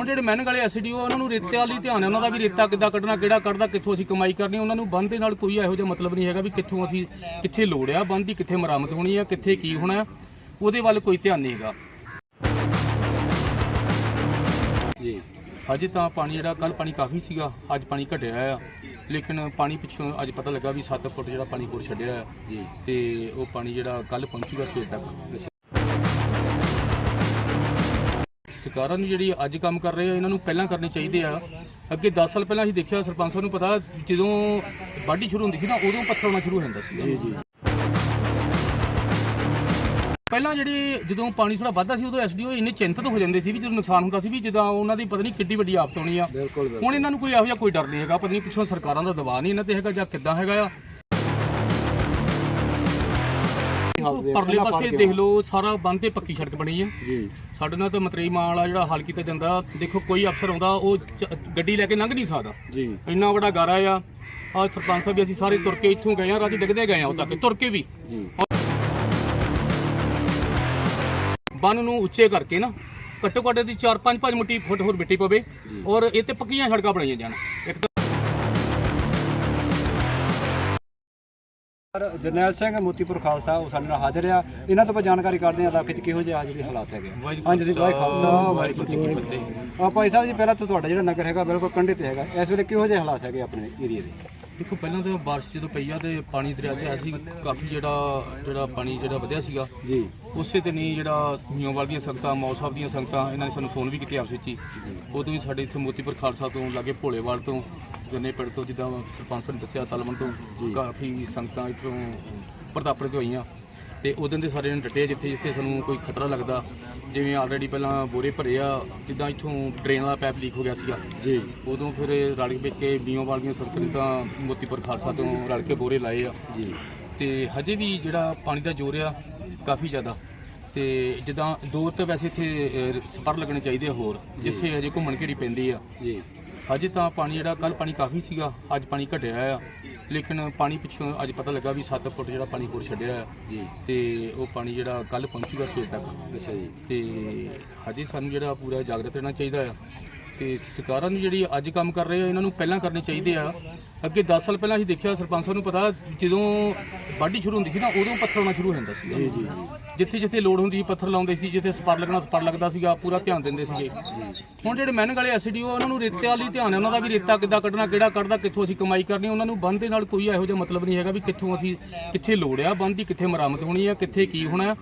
ਹੁਣ ਜਿਹੜੇ ਮੈਨਿੰਗ ਵਾਲੇ ਐਸਡੀਓ ਉਹਨਾਂ ਨੂੰ ਰੇਤੇ ਵਾਲੀ ਧਿਆਨ ਹੈ ਉਹਨਾਂ ਦਾ ਵੀ ਰੇਤਾ ਕਿੱਦਾਂ ਕੱਢਣਾ ਕਿਹੜਾ ਕੱਢਦਾ ਕਿੱਥੋਂ ਅਸੀਂ ਕਮਾਈ ਕਰਨੀ ਉਹਨਾਂ ਨੂੰ ਬੰਦ ਦੇ ਨਾਲ ਕੋਈ ਇਹੋ ਜਿਹਾ ਮਤਲਬ ਨਹੀਂ ਹੈਗਾ ਵੀ ਕਿੱਥੋਂ ਅਸੀਂ ਕਿੱਥੇ ਲੋੜ ਆ ਬੰਦ ਦੀ ਕਿੱਥੇ ਮਰਾਮਤ ਹੋਣੀ ਆ ਕਿੱਥੇ ਕੀ ਹੋਣਾ ਹੈ, ਉਹਦੇ ਵੱਲ ਕੋਈ ਧਿਆਨ ਨਹੀਂ ਹੈਗਾ। ਜੀ। ਅਜੇ ਤਾਂ ਪਾਣੀ ਜਿਹੜਾ ਕੱਲ ਪਾਣੀ ਕਾਫੀ ਸੀਗਾ ਅੱਜ ਪਾਣੀ ਘਟਿਆ ਆ ਲੇਕਿਨ ਪਾਣੀ ਪਿੱਛੋਂ ਅੱਜ ਪਤਾ ਲੱਗਾ ਵੀ 7 ਫੁੱਟ ਜਿਹੜਾ ਪਾਣੀ ਹੋਰ ਛੱਡਿਆ ਆ। ਜੀ। ਤੇ ਉਹ ਪਾਣੀ ਜਿਹੜਾ ਕੱਲ ਪਹੁੰਚੂਗਾ ਸਵੇਰ ਤੱਕ ਸਰਕਾਰਾਂ ਨੂੰ ਜਿਹੜੀ ਅੱਜ ਕੰਮ ਕਰ ਰਹੇ ਆ ਇਹਨਾਂ ਨੂੰ ਪਹਿਲਾਂ ਕਰਨੇ ਚਾਹੀਦੇ ਆ। ਅੱਗੇ 10 ਸਾਲ ਪਹਿਲਾਂ ਅਸੀਂ ਦੇਖਿਆ ਸਰਪੰਚ ਸਾਹਿਬ ਨੂੰ ਪਤਾ ਜਦੋਂ ਵਾਢੀ ਸ਼ੁਰੂ ਹੁੰਦੀ ਸੀ ਨਾ ਉਦੋਂ ਪੱਥਰ ਆਉਣਾ ਸ਼ੁਰੂ ਹੋ ਜਾਂਦਾ ਸੀ ਜੀ ਜੀ। ਪਹਿਲਾਂ ਜਿਹੜੀ ਜਦੋਂ ਪਾਣੀ ਥੋੜਾ ਵੱਧਦਾ ਸੀ ਉਦੋਂ ਐਸਡੀਓ ਇੰਨੇ ਚਿੰਤਤ ਹੋ ਜਾਂਦੇ ਸੀ ਵੀ ਜਦੋਂ ਨੁਕਸਾਨ ਹੁੰਦਾ ਸੀ ਵੀ ਜਦੋਂ ਉਹਨਾਂ ਦੀ ਪਤਾ ਨਹੀਂ ਕਿੱਡੀ ਵੱਡੀ ਆਫਤ ਆਉਣੀ ਆ। ਹੁਣ ਇਹਨਾਂ ਨੂੰ ਕੋਈ ਇਹੋ ਜਿਹਾ ਕੋਈ ਡਰ ਨਹੀਂ ਹੈਗਾ ਪਤਾ ਨਹੀਂ ਪਿੱਛੋਂ ਸਰਕਾਰਾਂ ਦਾ ਦਬਾਅ ਨਹੀਂ ਇਹਨਾਂ ਤੇ ਹੈਗਾ ਜਾਂ ਕਿੱਦਾਂ ਹੈਗਾ ਆ। ਪਰਲੇ ਪਾਸੇ ਦੇਖ ਲਓ ਸਾਰਾ ਬੰਦ ਤੇ ਪੱਕੀ ਸੜਕ ਬਣੀ ਆ। ਜੀ। ਸਾਡੇ ਨਾਲ ਤਾਂ ਮਤਰੇਈ ਮਾਂ ਵਾਲਾ ਜਿਹੜਾ ਹੱਲ ਕੀਤਾ ਜਾਂਦਾ ਦੇਖੋ ਕੋਈ ਅਫਸਰ ਆਉਂਦਾ ਉਹ ਗੱਡੀ ਲੈ ਕੇ ਲੰਘ ਨਹੀਂ ਸਕਦਾ। ਜੀ। ਇੰਨਾ ਵੱਡਾ ਗਾਰਾ ਆ। ਆ ਸਰਪੰਚ ਸਾਹਿਬ ਵੀ ਅਸੀਂ ਸਾਰੇ ਤੁਰ ਕੇ ਇੱਥੋਂ ਗਏ ਆ ਰਾਜੀ ਡਿੱਗਦੇ ਗਏ ਆ ਉਹ ਤੱਕ ਤੁਰ ਕੇ ਵੀ। ਜੀ। ਬੰਨ ਨੂੰ ਉੱਚੇ ਕਰਕੇ ਨਾ ਘੱਟੋ ਘੱਟ ਦੀ 4 5 5 ਮੁੱਟੀ ਫੁੱਟ ਹੋਰ ਮਿੱਟੀ ਪਵੇ ਔਰ ਇਹ ਤੇ ਪੱਕੀਆਂ ਸੜਕਾਂ ਬਣਾਈਆਂ ਜਾਣ। ਇੱਕ ਜਰਨੈਲ ਸਿੰਘ ਮੋਤੀਪੁਰ ਖਾਲਸਾ ਉਹ ਸਾਡੇ ਨਾਲ ਹਾਜ਼ਰ ਆ। ਇਹਨਾਂ ਤੋਂ ਆਪਾਂ ਜਾਣਕਾਰੀ ਕਰਦੇ ਹਾਂ ਇਲਾਕੇ 'ਚ ਕਿਹੋ ਜਿਹੇ ਆ ਜਿਹੜੇ ਹਾਲਾਤ ਹੈਗੇ ਆ। ਹਾਂਜੀ ਜੀ ਵਾਹਿ ਖਾਲਸਾ ਵਾਹਿਗੁਰੂ ਜੀ ਕੀ ਫਤਿਹ। ਆ ਭਾਈ ਸਾਹਿਬ ਜੀ ਪਹਿਲਾਂ ਤਾਂ ਤੁਹਾਡਾ ਜਿਹੜਾ ਨਗਰ ਹੈਗਾ ਬਿਲਕੁਲ ਕੰਢੇ ਤੇ ਹੈਗਾ। ਇਸ ਵੇਲੇ ਕਿਹੋ ਜਿਹੇ ਹਾਲਾਤ ਹੈਗੇ ਆਪਣੇ ਏਰੀਆ ਦੇ? ਦੇਖੋ ਪਹਿਲਾਂ ਤਾਂ ਬਾਰਿਸ਼ ਜਦੋਂ ਪਈ ਆ ਤੇ ਪਾਣੀ ਦਰਿਆ 'ਚ ਆਇਆ ਸੀ ਕਾਫੀ ਜਿਹੜਾ ਜਿਹੜਾ ਪਾਣੀ ਜਿਹੜਾ ਵਧਿਆ ਸੀਗਾ। ਜੀ। ਉਸੇ ਤੇ ਨਹੀਂ ਜਿਹੜਾ ਹਿਊਵਾਲ ਦੀਆਂ ਸੰਗਤਾਂ ਸਾਹਿਬ ਦੀਆਂ ਸੰਗਤਾਂ ਇਹਨਾਂ ਨੇ ਸਾਨੂੰ ਫੋਨ ਵੀ ਕੀਤੇ ਆਪਸ ਵਿੱਚ ਹੀ। ਉਦੋਂ ਵੀ ਸਾਡੇ ਇੱਥੇ ਮੋਤੀਪੁਰ ਖਾਲਸਾ ਤੋਂ ਲਾਗੇ ਭੋਲੇਵਾਲ ਤੋਂ ਗੰਨੇ ਪਿੰਡ ਤੋਂ ਜਿੱਦਾਂ ਸਰਪੰਚ ਨੇ ਦੱਸਿਆ ਤਲਮਣ ਤੋਂ ਕਾਫੀ ਸੰਗਤਾਂ ਇੱਥੋਂ ਪ੍ਰਤਾਪੜੇ ਤੋਂ ਆਈਆਂ ਤੇ ਉਦੋਂ ਦੇ ਸਾਰੇ ਨੇ ਡਟੇ ਜਿੱਥੇ ਜਿੱਥੇ ਸਾਨੂੰ ਕੋਈ ਖਤਰਾ ਲੱਗਦਾ। ਜਿਵੇਂ ਆਲਰੇਡੀ ਪਹਿਲਾਂ ਬੋਰੇ ਭਰੇ ਆ ਜਿੱਦਾਂ ਇੱਥੋਂ ਡਰੇਨ ਵਾਲਾ ਪੈਪ ਲੀਕ ਹੋ ਗਿਆ ਸੀਗਾ। ਜੀ। ਉਦੋਂ ਫਿਰ ਰਲ ਕੇ ਕੇ ਬੀਓ ਵਾਲੀਆਂ ਸੰਗਤਾਂ ਨੇ ਤਾਂ ਮੋਤੀਪੁਰ ਖਾਲਸਾ ਤੋਂ ਰਲ ਕੇ ਬੋਰੇ ਲਾਏ ਆ। ਜੀ। ਤੇ ਹਜੇ ਵੀ ਜਿਹੜਾ ਪਾਣੀ ਦਾ ਜ਼ੋਰ ਆ ਕਾਫੀ ਜ਼ਿਆਦਾ। ਤੇ ਜਿੱਦਾਂ ਦੋ ਤਾਂ ਵੈਸੇ ਇੱਥੇ ਸਪਰ ਲੱਗਣੇ ਚਾਹੀਦੇ ਆ ਹੋਰ ਜਿੱਥੇ ਹਜੇ ਘੁੰਮਣ ਘੇਰੀ ਪੈਂਦੀ ਆ। ਜੀ। ਹਜੇ ਤਾਂ ਪਾਣੀ ਜਿਹੜਾ ਕੱਲ ਪਾਣੀ ਕਾਫੀ ਸੀਗਾ ਅੱਜ ਪਾਣੀ ਘਟਿਆ ਆ। ਲੇਕਿਨ ਪਾਣੀ ਪਿੱਛੋਂ ਅੱਜ ਪਤਾ ਲੱਗਾ ਵੀ 7 ਫੁੱਟ ਜਿਹੜਾ ਪਾਣੀ ਹੋਰ ਛੱਡਿਆ ਆ। ਜੀ। ਤੇ ਉਹ ਪਾਣੀ ਜਿਹੜਾ ਕੱਲ ਪਹੁੰਚੂਗਾ ਸਵੇਰ ਤੱਕ। ਅੱਛਾ ਜੀ। ਤੇ ਹਜੇ ਸਾਨੂੰ ਜਿਹੜਾ ਪੂਰਾ ਜਾਗਰਤ ਰਹਿਣਾ ਚਾਹੀਦਾ ਆ। ਤੇ ਸਰਕਾਰਾਂ ਨੂੰ ਜਿਹੜੀ ਅੱਜ ਕੰਮ ਕਰ ਰਹੇ ਆ ਇਹਨਾਂ ਨੂੰ ਪਹਿਲਾਂ ਕਰਨੇ ਚਾਹੀਦੇ ਆ। ਅੱਗੇ 10 ਸਾਲ ਪਹਿਲਾਂ ਅਸੀਂ ਦੇਖਿਆ ਸਰਪੰਚ ਸਾਹਿਬ ਨੂੰ ਪਤਾ ਜਦੋਂ ਵਾਢੀ ਸ਼ੁਰੂ ਹੁੰਦੀ ਸੀ ਨਾ ਉਦੋਂ ਪੱਥਰ ਆਉਣਾ ਸ਼ੁਰੂ ਹੋ ਜਾਂਦਾ ਸੀਗਾ। ਜੀ ਜੀ। ਜਿੱਥੇ ਜਿੱਥੇ ਲੋੜ ਹੁੰਦੀ ਸੀ ਪੱਥਰ ਲਾਉਂਦੇ ਸੀ ਜਿੱਥੇ ਸਪਰ ਲੱਗਣਾ ਸਪਰ ਲੱਗਦਾ ਸੀਗਾ ਪੂਰਾ ਧਿਆਨ ਦਿੰਦੇ ਸੀਗੇ। ਹੁਣ ਜਿਹੜੇ ਮੈਨਿੰਗ ਵਾਲੇ ਐਸਡੀਓ ਉਹਨਾਂ ਨੂੰ ਰੇਤੇ ਵਾਲੀ ਧਿਆਨ ਹੈ ਉਹਨਾਂ ਦਾ ਵੀ ਰੇਤਾ ਕਿੱਦਾਂ ਕੱਢਣਾ ਕਿਹੜਾ ਕੱਢਦਾ ਕਿੱਥੋਂ ਅਸੀਂ ਕਮਾਈ ਕਰਨੀ ਉਹਨਾਂ ਨੂੰ ਬੰਦ ਦੇ ਨਾਲ ਕੋਈ ਇਹੋ ਜਿਹਾ ਮਤਲਬ ਨਹੀਂ ਹੈਗਾ ਵੀ ਕਿੱਥੋਂ ਅਸੀਂ ਕਿੱਥੇ ਲੋੜ ਆ ਬੰਦ ਦੀ ਕਿੱਥੇ ਮਰਾਮਤ ਹੋਣੀ ਆ ਕਿੱਥੇ ਕੀ ਹੋਣਾ ਹੈ,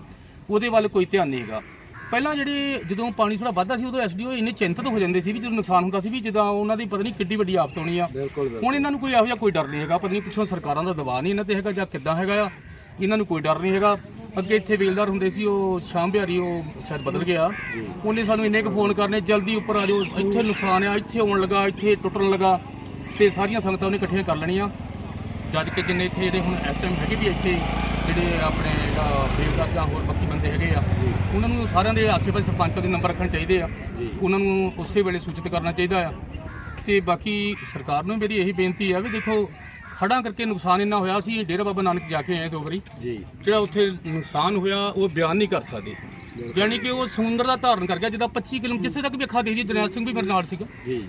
ਉਹਦੇ ਵੱਲ ਕੋਈ ਧਿਆਨ ਨਹੀਂ ਹੈਗਾ। ਪਹਿਲਾਂ ਜਿਹੜੇ ਜਦੋਂ ਪਾਣੀ ਥੋੜਾ ਵੱਧਦਾ ਸੀ ਉਦੋਂ ਐਸਡੀਓ ਇੰਨੇ ਚਿੰਤਤ ਹੋ ਜਾਂਦੇ ਸੀ ਵੀ ਜਦੋਂ ਨੁਕਸਾਨ ਹੁੰਦਾ ਸੀ ਵੀ ਜਦੋਂ ਉਹਨਾਂ ਦੀ ਪਤਾ ਨਹੀਂ ਕਿੱਡੀ ਵੱਡੀ ਆਫਤ ਆਉਣੀ ਆ। ਹੁਣ ਇਹਨਾਂ ਨੂੰ ਕੋਈ ਇਹੋ ਜਿਹਾ ਕੋਈ ਡਰ ਨਹੀਂ ਹੈਗਾ ਪਤਾ ਨਹੀਂ ਪਿੱਛੋਂ ਸਰਕਾਰਾਂ ਦਾ ਦਬਾਅ ਨਹੀਂ ਇਹਨਾਂ ਤੇ ਹੈਗਾ ਜਾਂ ਕਿੱਦਾਂ ਹੈਗਾ ਆ। ਇਹਨਾਂ ਨੂੰ ਕੋਈ ਡਰ ਨਹੀਂ ਹੈਗਾ। ਅੱਗੇ ਇੱਥੇ ਵੇਲਦਾਰ ਹੁੰਦੇ ਸੀ ਉਹ ਸ਼ਾਮ ਬਿਹਾਰੀ ਉਹ ਸ਼ਾਇਦ ਬਦਲ ਗਿਆ। ਉਹਨੇ ਸਾਨੂੰ ਇੰਨੇ ਕੁ ਫੋਨ ਕਰਨੇ ਜਲਦੀ ਉੱਪਰ ਆ ਜਾਓ ਇੱਥੇ ਨੁਕਸਾਨ ਆ ਇੱਥੇ ਆਉਣ ਲੱਗਾ ਇੱਥੇ ਟੁੱਟਣ ਲੱਗਾ। ਤੇ ਸਾਰੀਆਂ ਸੰਗਤਾਂ ਉਹਨੇ ਇਕੱਠੀਆਂ ਕਰ ਲੈਣੀਆਂ। ਜਦ ਕਿ ਜਿੰਨੇ ਇੱਥੇ ਜਿਹੜੇ ਹੁਣ ਇਸ ਟਾਈਮ ਹੈਗੇ ਵੀ ਇੱਥੇ ਜਿਹੜੇ ਆਪਣੇ ਵੇਲਦਾਰ ਜਾਂ ਹੋਰ ਬਾਕੀ ਬੰਦੇ ਹੈਗੇ ਆ। ਉਹਨਾਂ ਨੂੰ ਸਾਰਿਆਂ ਦੇ ਆਸੇ-ਪਾਸੇ ਸਰਪੰਚਾਂ ਦੇ ਨੰਬਰ ਰੱਖਣੇ ਚਾਹੀਦੇ ਆ। ਉਹਨਾਂ ਨੂੰ ਉਸੇ ਵੇਲੇ ਸੂਚਿਤ ਕਰਨਾ ਚਾਹੀਦਾ ਆ। ਤੇ ਬਾਕੀ ਸਰਕਾਰ ਨੂੰ ਮੇਰੀ ਇਹੀ ਬੇਨਤੀ ਆ ਵੀ ਦੇਖੋ ਖੜਾ ਕਰਕੇ ਨੁਕਸਾਨ ਇੰਨਾ ਹੋਇਆ ਸੀ ਡੇਰਾ ਬਾਬਾ ਨਾਨਕ ਜਾ ਕੇ ਆਏ ਦੋ ਵਾਰੀ। ਜੀ। ਜਿਹੜਾ ਉੱਥੇ ਨੁਕਸਾਨ ਹੋਇਆ ਉਹ ਬਿਆਨ ਨਹੀਂ ਕਰ ਸਕਦੇ। ਯਾਨੀ ਕਿ ਉਹ ਸਮੁੰਦਰ ਦਾ ਧਾਰਨ ਕਰ ਗਿਆ ਜਿਹਦਾ 25 ਕਿਲੋਮੀਟਰ ਜਿੱਥੇ ਤੱਕ ਵੀ ਅੱਖਾਂ ਦੇਖਦੀ ਜਰਨੈਲ ਸਿੰਘ ਵੀ ਮੇਰੇ ਨਾਲ ਸੀਗਾ। ਜੀ।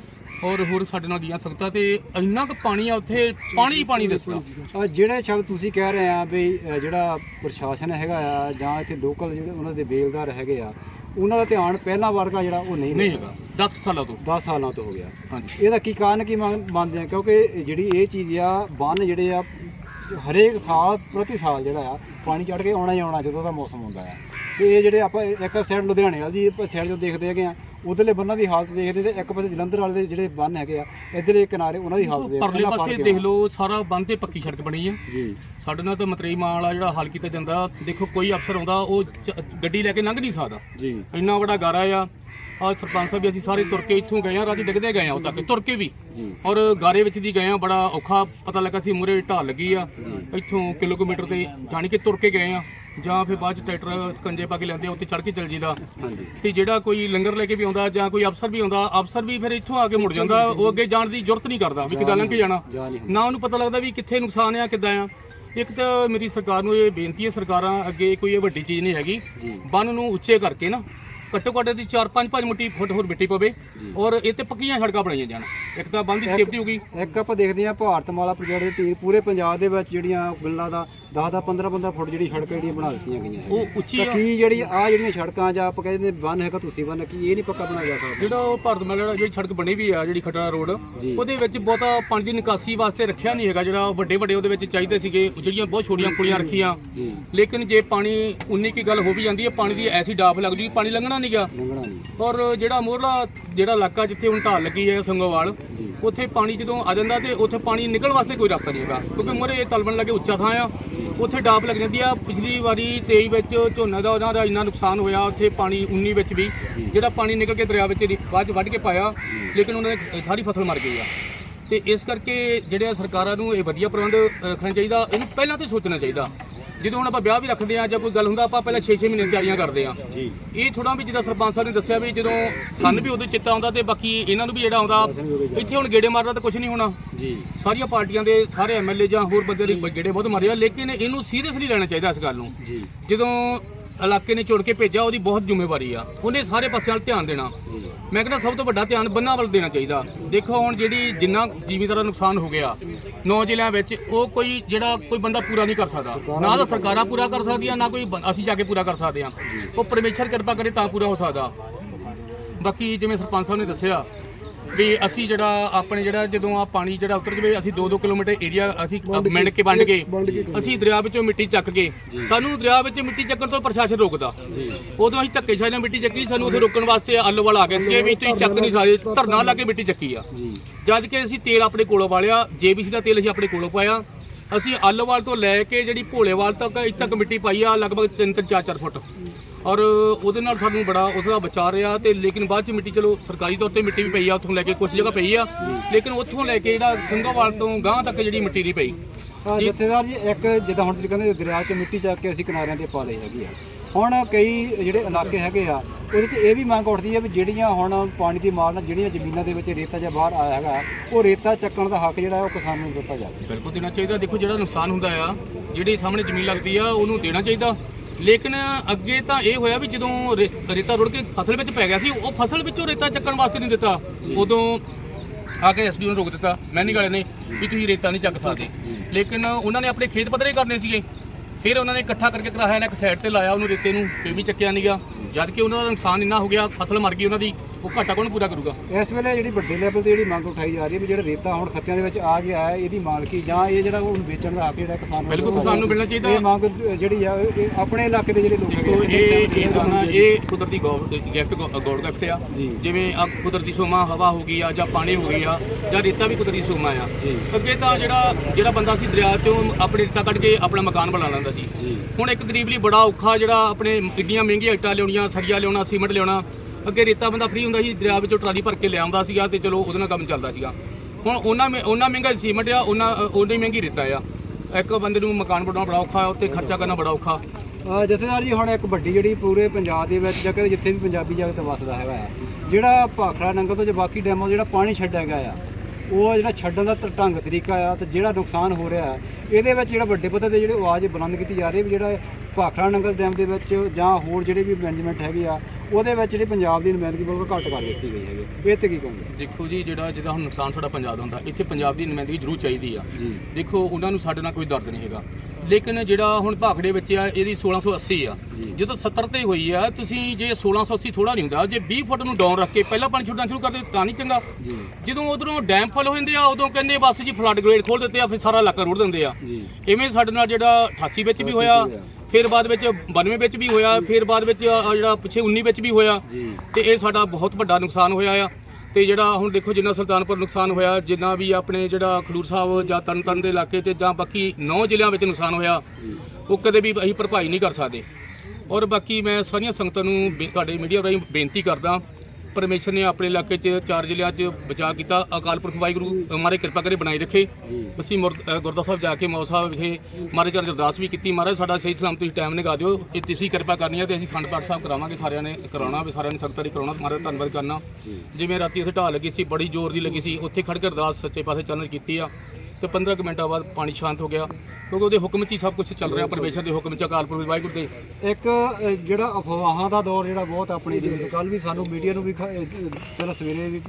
ਔਰ ਹੋਰ ਸਾਡੇ ਨਾਲ ਗਈਆਂ ਸੰਗਤਾਂ ਤੇ ਇੰਨਾ ਕੁ ਪਾਣੀ ਆ ਉੱਥੇ ਪਾਣੀ ਪਾਣੀ ਦਿਸਦਾ ਆ ਜਿਹੜੇ ਸ਼ਬਦ ਤੁਸੀਂ ਕਹਿ ਰਹੇ ਆ ਵੀ ਜਿਹੜਾ ਪ੍ਰਸ਼ਾਸਨ ਹੈਗਾ ਆ ਜਾਂ ਇੱਥੇ ਲੋਕਲ ਜਿਹੜੇ ਉਹਨਾਂ ਦੇ ਬੇਲਦਾਰ ਹੈਗੇ ਆ ਉਹਨਾਂ ਦਾ ਧਿਆਨ ਪਹਿਲਾਂ ਵਰਗਾ ਜਿਹੜਾ ਉਹ ਨਹੀਂ। ਹੈਗਾ। 10 ਸਾਲਾਂ ਤੋਂ। 10 ਸਾਲਾਂ ਤੋਂ ਹੋ ਗਿਆ। ਹਾਂਜੀ। ਇਹਦਾ ਕੀ ਕਾਰਨ ਕੀ ਮੰਨ- ਮੰਨਦੇ ਆ? ਕਿਉਂਕਿ ਜਿਹੜੀ ਇਹ ਚੀਜ਼ ਆ ਬੰਨ ਜਿਹੜੇ ਆ ਹਰੇਕ ਸਾਲ ਪ੍ਰਤੀ ਸਾਲ ਜਿਹੜਾ ਆ ਪਾਣੀ ਚੜ ਕੇ ਆਉਣਾ ਹੀ ਆਉਣਾ ਜਦੋਂ ਦਾ ਮੌਸਮ ਹੁੰਦਾ ਆ। ਤੇ ਇਹ ਜਿਹੜੇ ਆਪਾਂ ਇੱਕ ਸਾਈਡ ਲੁਧਿਆਣੇ ਵਾਲੀ ਦੀ ਸਾਈਡ ਜੋ ਦੇਖਦੇ ਹੈਗੇ ਆ ਉਧਰਲੇ ਬੰਨਾਂ ਦੀ ਹਾਲਤ ਦੇਖਦੇ ਤੇ ਇੱਕ ਪਾਸੇ ਜਲੰਧਰ ਵਾਲੇ ਦੇ ਜਿਹੜੇ ਬੰਨ ਹੈਗੇ ਆ ਇਧਰਲੇ ਕਿਨਾਰੇ ਉਹਨਾਂ ਦੀ ਹਾਲਤ ਦੇਖਦੇ ਪਰਲੇ ਪਾਸੇ। ਦੇਖ ਲਓ ਸਾਰਾ ਬੰਦ ਤੇ ਪੱਕੀ ਸੜਕ ਬਣੀ ਆ। ਜੀ। ਸਾਡੇ ਨਾਲ ਤਾਂ ਮਤਰੇਈ ਮਾਂ ਵਾਲਾ ਜਿਹੜਾ ਹੱਲ ਕੀਤਾ ਜਾਂਦਾ ਦੇਖੋ ਕੋਈ ਅਫਸਰ ਆਉਂਦਾ ਉਹ ਗੱਡੀ ਲੈ ਕੇ ਲੰਘ ਨਹੀਂ ਸਕਦਾ। ਜੀ। ਇੰਨਾ ਵੱਡਾ ਗਾਰਾ ਆ ਆ ਸਰਪੰਚ ਸਾਹਿਬ ਵੀ ਅਸੀਂ ਸਾਰੇ ਤੁਰ ਕੇ ਇੱਥੋਂ ਗਏ ਆ ਰਾਜੀ ਡਿੱਗਦੇ ਗਏ ਆ ਉਹ ਤੱਕ ਤੁਰ ਕੇ ਵੀ। ਔਰ ਗਾਰੇ ਵਿੱਚ ਦੀ ਗਏ ਆ ਬੜਾ ਔਖਾ ਪਤਾ ਲੱਗਾ ਸੀ ਮੁਰੇ ਢਾਲ ਲੱਗੀ ਆ। ਇੱਥੋਂ ਕਿਲੋਮੀਟਰ ਤੇ ਜਾਣੀ ਕਿ ਤੁਰ ਕੇ ਗਏ ਆ। ਜਾਂ ਫਿਰ ਬਾਅਦ ਚ ਟਰੈਕਟਰ ਸਕੰਜੇ ਪਾ ਕੇ ਲੈਂਦੇ ਆ ਉੱਤੇ ਚੜ ਕੇ ਚੱਲ ਜੀਦਾ ਹਾਂਜੀ। ਤੇ ਜਿਹੜਾ ਕੋਈ ਲੰਗਰ ਲੈ ਕੇ ਵੀ ਆਉਂਦਾ ਜਾਂ ਕੋਈ ਅਫਸਰ ਵੀ ਆਉਂਦਾ ਅਫਸਰ ਵੀ ਫਿਰ ਇੱਥੋਂ ਆ ਕੇ ਮੁੜ ਜਾਂਦਾ ਉਹ ਅੱਗੇ ਜਾਣ ਦੀ ਜ਼ਰੂਰਤ ਨਹੀਂ ਕਰਦਾ ਵੀ ਕਿੱਦਾਂ ਲੰਘ ਕੇ ਜਾਣਾ। ਨਾ ਉਹਨੂੰ ਪਤਾ ਲੱਗਦਾ ਵੀ ਕਿੱਥੇ ਨੁਕਸਾਨ ਆ ਕਿੱਦਾਂ ਆ। ਇੱਕ ਤਾਂ ਮੇਰੀ ਸਰਕਾਰ ਨੂੰ ਇਹ ਬੇਨਤੀ ਹੈ ਸਰਕਾਰਾਂ ਅੱਗੇ ਕੋਈ ਇਹ ਵੱਡੀ ਚੀਜ਼ ਨਹੀਂ ਹੈਗੀ। ਬੰਨ ਨੂੰ ਉੱਚੇ ਕਰਕੇ ਨਾ ਘੱਟੋ ਘੱਟ ਦੀ 4-5 ਮੁੱਟੀ ਫੁੱਟ ਹੋਰ ਮਿੱਟੀ ਪਵੇ ਔਰ ਇਹ ਤੇ ਪੱਕੀਆਂ ਸੜਕਾਂ ਬਣਾਈਆਂ ਜਾਣ। ਇੱਕ ਤਾਂ ਬੰਦ ਦੀ ਸੇਫਟੀ ਹੋ ਗਈ। ਇੱਕ ਆਪਾਂ ਦੇਖਦੇ ਹਾਂ ਭਾਰਤਮਾਲਾ ਪ੍ਰੋਜੈਕਟ ਦੇ ਤੀਰ ਪੂਰੇ ਪੰਜਾਬ ਦੇ ਵਿੱਚ ਜਿਹੜੀਆਂ ਬਿੱਲਾਂ ਦਾ 10 ਦਾ 15 15 ਫੁੱਟ ਜਿਹੜੀ ਸੜਕਾਂ ਜਿਹੜੀਆਂ ਬਣਾ ਦਿੱਤੀਆਂ ਗਈਆਂ। ਉਹ ਉੱਚੀ ਆ। ਕੀ ਜਿਹੜੀ ਆ ਜਿਹੜੀਆਂ ਸੜਕਾਂ ਜਾਂ ਆਪਾਂ ਕਹਿੰਦੇ ਬੰਨ ਹੈਗਾ ਤੁਸੀਂ ਬੰਨ ਕੀ ਇਹ ਨਹੀਂ ਪੱਕਾ ਬਣਾਇਆ ਜਾ ਸਕਦਾ? ਜਿਹੜਾ ਉਹ ਭਾਰਤ ਮਾਲਾ ਜਿਹੜੀ ਸੜਕ ਬਣੀ ਵੀ ਆ ਜਿਹੜੀ ਖਟੜਾ ਰੋਡ। ਉਹਦੇ ਵਿੱਚ ਬਹੁਤਾ ਪਾਣੀ ਦੀ ਨਿਕਾਸੀ ਵਾਸਤੇ ਰੱਖਿਆ ਨਹੀਂ ਹੈਗਾ। ਜਿਹੜਾ ਵੱਡੇ ਵੱਡੇ ਉਹਦੇ ਵਿੱਚ ਚਾਹੀਦੇ ਸੀਗੇ ਜਿਹੜੀਆਂ ਬਹੁਤ ਛੋਟੀਆਂ ਪੁਲੀਆਂ ਰੱਖੀਆਂ। ਲੇਕਿਨ ਜੇ ਪਾਣੀ ਉਨੀ ਕੀ ਗੱਲ ਹੋ ਵੀ ਜਾਂਦੀ ਹੈ ਪਾਣੀ ਦੀ ਐਸੀ ਡਾਫ ਲੱਗ ਜੂਗੀ ਪਾਣੀ ਲੰਘਣਾ ਨਹੀਂ ਗਾ ਲੰਘਣਾ ਨਹੀਂ ਔਰ ਜਿਹੜਾ ਮੋਰਲਾ ਜਿਹੜਾ ਇਲਾਕਾ ਜਿੱਥੇ ਹੁਣ ਢਾਲ ਲੱਗੀ ਹੈ ਸੰਗੋਵਾਲ ਉੱਥੇ ਪਾਣੀ ਜਦੋਂ ਆ ਜਾਂਦਾ ਤੇ ਉੱਥੇ ਪਾਣੀ ਨਿਕਲਣ ਵਾਸਤੇ ਕੋਈ ਰਸਤਾ ਨਹੀਂ ਹੈਗਾ। ਕਿਉਂਕਿ ਮੋਰੇ ਤਲਵਣ ਲੱਗੇ ਉੱਚਾ ਥਾਂ ਆ, ਉੱਥੇ ਡਾਬ ਲੱਗ ਜਾਂਦੀ ਆ। ਪਿਛਲੀ ਵਾਰੀ 23 ਵਿੱਚ ਝੋਨਾ ਦਾ ਉਹਨਾਂ ਦਾ ਇੰਨਾ ਨੁਕਸਾਨ ਹੋਇਆ, ਉੱਥੇ ਪਾਣੀ 19 ਵਿੱਚ ਵੀ, ਜਿਹੜਾ ਪਾਣੀ ਨਿਕਲ ਕੇ ਦਰਿਆ ਵਿੱਚ ਬਾਅਦ ਚ ਵੱਢ ਕੇ ਪਾਇਆ, ਲੇਕਿਨ ਉਹਨਾਂ ਦੀ ਸਾਰੀ ਫਸਲ ਮਰ ਗਈ ਆ। ਤੇ ਇਸ ਕਰਕੇ ਜਿਹੜੇ ਸਰਕਾਰਾਂ ਨੂੰ ਇਹ ਵਧੀਆ ਪ੍ਰਬੰਧ ਰੱਖਣਾ ਚਾਹੀਦਾ, ਇਹਨੂੰ ਪਹਿਲਾਂ ਤੋਂ ਸੋਚਣਾ ਚਾਹੀਦਾ। ਜਦੋਂ ਹੁਣ ਆਪਾਂ ਵਿਆਹ ਵੀ ਰੱਖਦੇ ਆ ਜਾਂ ਕੋਈ ਗੱਲ ਹੁੰਦਾ ਆਪਾਂ ਪਹਿਲਾਂ 6-6 ਮਹੀਨੇ ਦੀ ਤਿਆਰੀਆਂ ਕਰਦੇ ਆ ਜੀ। ਇਹ ਥੋੜਾ ਵੀ ਜਿੱਦਾਂ ਸਰਪੰਚ ਸਾਹਿਬ ਨੇ ਦੱਸਿਆ ਵੀ ਜਦੋਂ ਸਾਨੂੰ ਵੀ ਉਦੋਂ ਚਿੱਤਾ ਆਉਂਦਾ ਤੇ ਬਾਕੀ ਇਹਨਾਂ ਨੂੰ ਵੀ ਜਿਹੜਾ ਆਉਂਦਾ ਇੱਥੇ ਹੁਣ ਗੇੜੇ ਮਾਰਦਾ ਤਾਂ ਕੁਝ ਨਹੀਂ ਹੋਣਾ। ਜੀ। ਸਾਰੀਆਂ ਪਾਰਟੀਆਂ ਦੇ ਸਾਰੇ ਐਮਐਲਏ ਜਾਂ ਹੋਰ ਬੰਦੇ ਦੇ ਗੇੜੇ ਬਹੁਤ ਮਾਰੇ ਆ ਲੇਕਿਨ ਇਹਨੂੰ ਸੀਰੀਅਸਲੀ ਲੈਣਾ ਚਾਹੀਦਾ ਇਸ ਗੱਲ ਨੂੰ। ਜੀ। ਜਦੋਂ ਇਲਾਕੇ ਨੇ ਚੁਣ ਕੇ ਭੇਜਿਆ ਉਹਦੀ ਬਹੁਤ ਜ਼ਿੰਮੇਵਾਰੀ ਆ। ਉਹਨੇ ਸਾਰੇ ਪਾਸਿਆਂ ਵੱਲ ਧਿਆਨ ਦੇਣਾ। ਮੈਂ ਕਹਿੰਦਾ ਸਭ ਤੋਂ ਵੱਡਾ ਧਿਆਨ ਬੰਨਾਂ ਵੱਲ ਦੇਣਾ ਚਾਹੀਦਾ। ਦੇਖੋ ਹੁਣ ਜਿਹੜੀ ਜਿੰਨਾ ਜ਼ਿਮੀਂਦਾਰਾਂ ਦਾ ਨੁਕਸਾਨ ਹੋ ਗਿਆ ਨੌ ਜ਼ਿਲ੍ਹਿਆਂ ਵਿੱਚ ਉਹ ਕੋਈ ਜਿਹੜਾ ਕੋਈ ਬੰਦਾ ਪੂਰਾ ਨਹੀਂ ਕਰ ਸਕਦਾ। ਨਾ ਤਾਂ ਸਰਕਾਰਾਂ ਪੂਰਾ ਕਰ ਸਕਦੀਆਂ ਨਾ ਕੋਈ ਬੰ- ਅਸੀਂ ਜਾ ਕੇ ਪੂਰਾ ਕਰ ਸਕਦੇ ਹਾਂ। ਉਹ ਪਰਮੇਸ਼ਰ ਕਿਰਪਾ ਕਰੇ ਤਾਂ ਪੂਰਾ ਹੋ ਸਕਦਾ। ਬਾਕੀ ਜਿਵੇਂ ਸਰਪੰਚ ਸਾਹਿਬ ਨੇ ਦੱਸਿਆ ਵੀ ਅਸੀਂ ਜਿਹੜਾ ਆਪਣੇ ਜਿਹੜਾ ਜਦੋਂ ਆ ਪਾਣੀ ਜਿਹੜਾ ਉਤਰ ਜਵੇ ਅਸੀਂ 2-2 ਕਿਲੋਮੀਟਰ ਏਰੀਆ ਅਸੀਂ ਮਿਣ ਕੇ ਵੰਡ ਕੇ। ਅਸੀਂ ਦਰਿਆ ਵਿੱਚੋਂ ਮਿੱਟੀ ਚੱਕ ਕੇ ਸਾਨੂੰ ਦਰਿਆ ਵਿੱਚ ਮਿੱਟੀ ਚੱਕਣ ਤੋਂ ਪ੍ਰਸ਼ਾਸਨ ਰੋਕਦਾ। ਉਦੋਂ ਅਸੀਂ ਧੱਕੇ ਸ਼ਾਇਦ ਨਾਲ ਮਿੱਟੀ ਚੱਕੀ ਸਾਨੂੰ ਉੱਥੇ ਰੋਕਣ ਵਾਸਤੇ ਆਲੋਵਾਲ ਆ ਗਏ ਸੀਗੇ ਵੀ ਤੁਸੀਂ ਚੱਕ ਨਹੀਂ ਸਕਦੇ ਧਰਨਾ ਲਾ ਕੇ ਮਿੱਟੀ ਚੱਕੀ ਆ। ਜੀ। ਜਦ ਕਿ ਅਸੀਂ ਤੇਲ ਆਪਣੇ ਕੋਲੋਂ ਵਾਲਿਆ ਜੇਬੀਸੀ ਦਾ ਤੇਲ ਅਸੀਂ ਆਪਣੇ ਕੋਲੋਂ ਪਾਇਆ। ਅਸੀਂ ਆਲੋਵਾਲ ਤੋਂ ਲੈ ਕੇ ਜਿਹੜੀ ਭੋਲੇਵਾਲ ਤੱਕ ਇੱਥੇ ਤੱਕ ਮਿੱਟੀ ਪਾਈ ਆ ਲਗਭਗ 3-3 4-4 ਫੁੱਟ। ਔਰ ਉਹਦੇ ਨਾਲ ਸਾਨੂੰ ਬੜਾ ਉਸ ਦਾ ਬਚਾ ਰਿਹਾ ਤੇ ਲੇਕਿਨ ਬਾਅਦ ਚ ਮਿੱਟੀ ਚਲੋ ਸਰਕਾਰੀ ਤੌਰ ਤੇ ਮਿੱਟੀ ਵੀ ਪਈ ਆ ਉੱਥੋਂ ਲੈ ਕੇ ਕੁਝ ਜਗ੍ਹਾ ਪਈ ਆ। ਲੇਕਿਨ ਉੱਥੋਂ ਲੈ ਕੇ ਜਿਹੜਾ ਸੰਗੋਵਾਲ ਤੋਂ ਗਾਂ ਤੱਕ ਜਿਹੜੀ ਮਿੱਟੀ ਨਹੀਂ ਪਈ। ਜਥੇਦਾਰ ਜੀ ਇੱਕ ਜਿੱਦਾਂ ਹੁਣ ਤੁਸੀਂ ਕਹਿੰਦੇ ਦਰਿਆ 'ਚ ਮਿੱਟੀ ਚੱਕ ਕੇ ਅਸੀਂ ਕਿਨਾਰਿਆਂ ਤੇ ਪਾ ਲਈ ਹੈਗੀ ਆ। ਹੁਣ ਕਈ ਜਿਹੜੇ ਇਲਾਕੇ ਹੈਗੇ ਆ, ਉਹਦੇ 'ਚ ਇਹ ਵੀ ਮੰਗ ਉੱਠਦੀ ਹੈ ਵੀ ਜਿਹੜੀਆਂ ਹੁਣ ਪਾਣੀ ਦੀ ਮਾਰ ਨਾਲ ਜਿਹੜੀਆਂ ਜ਼ਮੀਨਾਂ ਦੇ ਵਿੱਚ ਰੇਤਾ ਜਾਂ ਬਾਹਰ ਆਇਆ ਹੈਗਾ, ਉਹ ਰੇਤਾ ਚੱਕਣ ਦਾ ਹੱਕ ਜਿਹੜਾ ਉਹ ਕਿਸਾਨ ਨੂੰ ਦਿੱਤਾ ਜਾਵੇ। ਬਿਲਕੁਲ ਦੇਣਾ ਚਾਹੀਦਾ। ਦੇਖੋ ਜਿਹੜਾ ਨੁਕਸਾਨ ਹੁੰਦਾ ਆ, ਜਿਹੜੀ ਸਾਹਮਣੇ ਜ਼ਮੀਨ ਲੱਗਦੀ ਆ, ਉਹਨੂੰ ਦੇਣਾ ਚਾਹੀਦਾ। ਲੇਕਿਨ ਅੱਗੇ ਤਾਂ ਇਹ ਹੋਇਆ ਵੀ ਜਦੋਂ ਰੇ- ਰੇਤਾ ਰੁੜ ਕੇ ਫਸਲ ਵਿੱਚ ਪੈ ਗਿਆ ਸੀ, ਉਹ ਫਸਲ ਵਿੱਚੋਂ ਰੇਤਾ ਚੱਕਣ ਵਾਸਤੇ ਨਹੀਂ ਦਿੱਤਾ। ਉਦੋਂ ਆ ਕੇ ਐਸਡੀਓ ਨੂੰ ਰੋਕ ਦਿੱਤਾ। ਮੈਨਿੰਗ ਵਾਲੇ ਨੇ ਵੀ ਤੁਸੀਂ ਰੇਤਾ ਨਹੀਂ ਚੱਕ ਸਕਦੇ। ਲੇਕਿਨ ਉਹਨਾਂ ਨੇ ਆਪਣੇ ਖੇਤ ਪੱਧਰੇ ਕਰਨੇ ਸੀਗੇ। ਫਿਰ ਉਹਨਾਂ ਨੇ ਇਕੱਠਾ ਕਰਕੇ ਕਰਾਇਆ ਨਾ ਇੱਕ ਸਾਈਡ ਤੇ ਲਾਇਆ, ਉਹਨੂੰ ਰੇਤੇ ਨੂੰ, ਫਿਰ ਵੀ ਚੱਕਿਆ ਨਹੀਂਗਾ ਜਦ ਕਿ ਉਹਨਾਂ ਦਾ ਨੁਕਸਾਨ ਇੰਨਾ ਹੋ ਗਿਆ, ਫਸਲ ਮਰ ਗਈ ਉਹਨਾਂ ਦੀ। ਉਹ ਘਾਟਾ ਕੌਣ ਪੂਰਾ ਕਰੂਗਾ? ਇਸ ਵੇਲੇ ਜਿਹੜੀ ਵੱਡੇ ਲੈਵਲ ਤੇ ਜਿਹੜੀ ਮੰਗ ਉਠਾਈ ਜਾ ਰਹੀ ਹੈ ਵੀ ਜਿਹੜਾ ਰੇਤਾ ਹੁਣ ਖੱਤਿਆਂ ਦੇ ਵਿੱਚ ਆ ਗਿਆ ਹੈ ਇਹਦੀ ਮਾਲਕੀ ਜਾਂ ਇਹ ਜਿਹੜਾ ਉਹ ਵੇਚਣ ਦਾ ਹੱਕ ਜਿਹੜਾ ਕਿਸਾਨ ਨੂੰ ਬਿਲਕੁਲ ਕਿਸਾਨ ਨੂੰ ਮਿਲਣਾ ਚਾਹੀਦਾ। ਇਹ ਮੰਗ ਜਿਹੜੀ ਆ ਇਹ ਆਪਣੇ ਇਲਾਕੇ ਦੇ ਜਿਹੜੇ ਲੋਕ ਹੈਗੇ ਇਹ ਇਹ ਕੁਦਰਤੀ ਗਿਫਟ ਗੋਡ ਗਿਫਟ ਆ। ਜਿਵੇਂ ਆ ਕੁਦਰਤੀ ਸੋਮਾ ਹਵਾ ਹੋ ਗਈ ਆ ਜਾਂ ਪਾਣੀ ਹੋ ਗਈ ਆ ਜਾਂ ਰੇਤਾ ਵੀ ਕੁਦਰਤੀ ਸੋਮਾ ਆ। ਅੱਗੇ ਤਾਂ ਜਿਹੜਾ ਜਿਹੜਾ ਬੰਦਾ ਸੀ ਦਰਿਆ ਚੋਂ ਆਪਣੇ ਰੇਤਾ ਕੱਢ ਕੇ ਆਪਣਾ ਮਕਾਨ ਬਣਾ ਲੈਂਦਾ ਸੀ। ਹੁਣ ਇੱਕ ਗਰੀਬ ਲਈ ਬੜਾ ਔਖਾ ਜਿਹੜਾ ਆਪਣੇ ਇੰਨੀਆਂ ਮਹਿੰਗੀਆਂ ਇੱਟਾਂ ਲਿਆਉਣੀਆਂ ਸਰੀਆ ਲਿਆਉਣਾ ਸੀਮੈਂਟ ਲਿਆਉਣਾ ਅੱਗੇ ਰੇਤਾ ਬੰਦਾ ਫ੍ਰੀ ਹੁੰਦਾ ਸੀ, ਦਰਿਆ ਵਿੱਚੋਂ ਟਰਾਲੀ ਭਰ ਕੇ ਲਿਆਉਂਦਾ ਸੀਗਾ ਤੇ ਚਲੋ ਉਹਦੇ ਨਾਲ ਕੰਮ ਚੱਲਦਾ ਸੀਗਾ। ਹੁਣ ਉਹਨਾਂ ਮਹਿ- ਉਹਨਾਂ ਮਹਿੰਗਾ ਸੀਮੈਂਟ ਆ, ਉਹਨਾਂ ਉਹਨੀ ਮਹਿੰਗੀ ਰੇਤਾ ਆ। ਇੱਕ ਬੰਦੇ ਨੂੰ ਮਕਾਨ ਬਣਾਉਣਾ ਬੜਾ ਔਖਾ ਉੱਤੇ ਖਰਚਾ ਕਰਨਾ ਬੜਾ ਔਖਾ। ਜਥੇਦਾਰ ਜੀ, ਹੁਣ ਇੱਕ ਵੱਡੀ ਜਿਹੜੀ ਪੂਰੇ ਪੰਜਾਬ ਦੇ ਵਿੱਚ, ਜਾਂ ਕਹਿੰਦੇ ਜਿੱਥੇ ਵੀ ਪੰਜਾਬੀ ਜਗਤ ਵਸਦਾ ਹੈਗਾ ਆ, ਜਿਹੜਾ ਭਾਖੜਾ ਨੰਗਲ ਤੋਂ ਜਵਾਕੀ ਡੈਮੋਂ ਜਿਹੜਾ ਪਾਣੀ ਛੱਡਿਆ ਗਿਆ ਆ, ਉਹ ਜਿਹੜਾ ਛੱਡਣ ਦਾ ਤ- ਢੰਗ ਤਰੀਕਾ ਆ ਤੇ ਜਿਹੜਾ ਨੁਕਸਾਨ ਹੋ ਰਿਹਾ ਇਹਦੇ ਵਿੱਚ ਜਿਹੜਾ ਵੱਡੇ ਪੱਧਰ ਤੇ ਜਿਹੜੇ ਆਵਾਜ਼ ਬੁਲੰਦ ਕੀਤੀ ਜਾ ਰਹੀ ਹੈ ਵੀ ਜਿਹੜਾ ਭਾਖੜਾ ਨੰਗਲ ਡੈਮ ਦੇ ਵਿੱਚ ਜਾਂ ਹੋਰ ਜਿਹੜੇ ਵੀ ਮੈਨੇਜਮੈਂਟ ਹੈਗੇ ਆ ਉਹਦੇ ਵਿੱਚ ਜਿਹੜੀ ਪੰਜਾਬ ਦੀ ਨੁਮਾਇੰਦਗੀ ਬਿਲਕੁਲ ਘੱਟ ਕਰ ਦਿੱਤੀ ਗਈ ਹੈਗੀ। ਇਹ ਤੇ ਕੀ ਕਹੋਗੇ? ਦੇਖੋ ਜੀ ਜਿਹੜਾ ਜਿਹਦਾ ਹੁਣ ਨੁਕਸਾਨ ਸਾਡਾ ਪੰਜਾਬ ਦਾ ਹੁੰਦਾ ਇੱਥੇ ਪੰਜਾਬ ਦੀ ਨੁਮਾਇੰਦਗੀ ਜ਼ਰੂਰ ਚਾਹੀਦੀ ਆ। ਜੀ। ਦੇਖੋ ਉਹਨਾਂ ਨੂੰ ਸਾਡੇ ਨਾਲ ਕੋਈ ਦਰਦ ਨਹੀਂ ਹੈਗਾ। ਲੇਕਿਨ ਜਿਹੜਾ ਹੁਣ ਭਾਖੜੇ ਵਿੱਚ ਆ ਇਹਦੀ 1680 ਆ। ਜਦੋਂ 70 ਤੇ ਹੋਈ ਆ ਤੁਸੀਂ ਜੇ 1680 ਥੋੜਾ ਨਹੀਂ ਹੁੰਦਾ ਜੇ 20 ਫੁੱਟ ਨੂੰ ਡਾਊਨ ਰੱਖ ਕੇ ਪਹਿਲਾਂ ਪਾਣੀ ਛੱਡਣਾ ਸ਼ੁਰੂ ਕਰਦੇ ਤਾਂ ਨਹੀਂ ਚੰਗਾ। ਜਦੋਂ ਉਧਰੋਂ ਡੈਮ ਫੁੱਲ ਹੋ ਜਾਂਦੇ ਆ ਉਦੋਂ ਕਹਿੰਦੇ ਬਸ ਜੀ ਫਲੱਡ ਗ੍ਰੇਡ ਖੋਲ ਦਿੱਤੇ ਆ ਫਿਰ ਸਾਰਾ ਇਲਾਕਾ ਰੁੜ ਦਿੰਦੇ ਆ। ਇਵੇਂ ਸਾਡੇ ਨਾਲ ਜਿਹੜਾ 88 ਵਿੱਚ ਵੀ ਹੋਇਆ। ਫਿਰ ਬਾਅਦ ਵਿੱਚ 92 ਵਿੱਚ ਵੀ ਹੋਇਆ ਫਿਰ ਬਾਅਦ ਵਿੱਚ ਆਹ ਜਿਹੜਾ ਪਿੱਛੇ 19 ਵਿੱਚ ਵੀ ਹੋਇਆ। ਤੇ ਇਹ ਸਾਡਾ ਬਹੁਤ ਵੱਡਾ ਨੁਕਸਾਨ ਹੋਇਆ ਆ। ਤੇ ਜਿਹੜਾ ਹੁਣ ਦੇਖੋ ਜਿੰਨਾ ਸੁਲਤਾਨਪੁਰ ਨੁਕਸਾਨ ਹੋਇਆ ਜਿੰਨਾ ਵੀ ਆਪਣੇ ਜਿਹੜਾ ਖਡੂਰ ਸਾਹਿਬ ਜਾਂ ਤਰਨਤਾਰਨ ਦੇ ਇਲਾਕੇ ਤੇ ਜਾਂ ਬਾਕੀ 9 ਜ਼ਿਲ੍ਹਿਆਂ ਵਿੱਚ ਨੁਕਸਾਨ ਹੋਇਆ ਉਹ ਕਦੇ ਵੀ ਅਸੀਂ ਭਰਪਾਈ ਨਹੀਂ ਕਰ ਸਕਦੇ। ਔਰ ਬਾਕੀ ਮੈਂ ਸਾਰੀਆਂ ਸੰਗਤਾਂ ਨੂੰ ਬੇ- ਤੁਹਾਡੇ ਮੀਡੀਆ ਰਾਹੀਂ ਬੇਨਤੀ ਕਰਦਾ ਪਰਮੇਸ਼ਰ ਨੇ ਆਪਣੇ ਇਲਾਕੇ 'ਚ ਚਾਰ ਜ਼ਿਲ੍ਹਿਆਂ 'ਚ ਬਚਾਅ ਕੀਤਾ। ਅਕਾਲ ਪੁਰਖ ਵਾਹਿਗੁਰੂ ਹਮਾਰੇ ਕਿਰਪਾ ਕਰੇ ਬਣਾਈ ਰੱਖੇ। ਅਸੀਂ ਮੁਰ- ਗੁਰਦੁਆਰਾ ਸਾਹਿਬ ਜਾ ਕੇ ਮੌ ਸਾਹਿਬ ਵਿਖੇ ਮਹਾਰਾਜ ਚਰਨ ਅਰਦਾਸ ਵੀ ਕੀਤੀ। ਮਹਾਰਾਜ ਸਾਡਾ ਸਹੀ ਸਲਾਮ ਤੁਸੀਂ ਟਾਈਮ ਨਿਕਾ ਦਿਓ। ਇਹ ਤੁਸੀਂ ਕਿਰਪਾ ਕਰਨੀ ਹੈ ਤੇ ਅਸੀਂ ਖੰਡ ਪਾਠ ਸਾਹਿਬ ਕਰਾਵਾਂਗੇ ਸਾਰਿਆਂ ਨੇ ਕਰਾਉਣਾ ਵੀ ਸਾਰਿਆਂ ਨੇ ਸੰਗਤਾਂ ਦੀ ਕਰਾਉਣਾ। ਮਹਾਰਾਜ ਧੰਨਵਾਦ ਕਰਨਾ। ਜਿਵੇਂ ਰਾਤੀ ਉੱਥੇ ਢਾਲ ਲੱਗੀ ਸੀ ਬੜੀ ਜ਼ੋਰ ਦੀ ਲੱਗੀ ਸੀ। ਉੱਥੇ ਖੜ ਕੇ ਅਰਦਾਸ ਸੱਚੇ ਪਾਸੇ ਚੱਲਣ ਕੀਤੀ ਆ। ਤੇ 15 ਕੁ ਮਿੰਟਾਂ ਬਾਅਦ ਪਾਣੀ ਸ਼ਾਂਤ ਹੋ ਗਿਆ। ਕਿਉਂਕਿ ਉਹਦੇ ਹੁਕਮ 'ਚ ਹੀ ਸਭ ਕੁਝ ਚੱਲ ਰਿਹਾ ਪਰਮੇਸ਼ਰ ਦੇ ਹੁਕਮ 'ਚ ਅਕਾਲ ਪੁਰਖ ਵਾਹਿਗੁਰੂ ਦੇ। ਇੱਕ ਜਿਹੜਾ ਅਫਵਾਹਾਂ ਦਾ ਦੌਰ ਜਿਹੜਾ ਬਹੁਤ ਆਪਣੀ ਦੀ ਕੱਲ ਵੀ ਸਾਨੂੰ ਮੀਡੀਆ ਨੂੰ ਵੀ ਖ- ਚਲੋ ਸਵੇਰੇ ਵੀ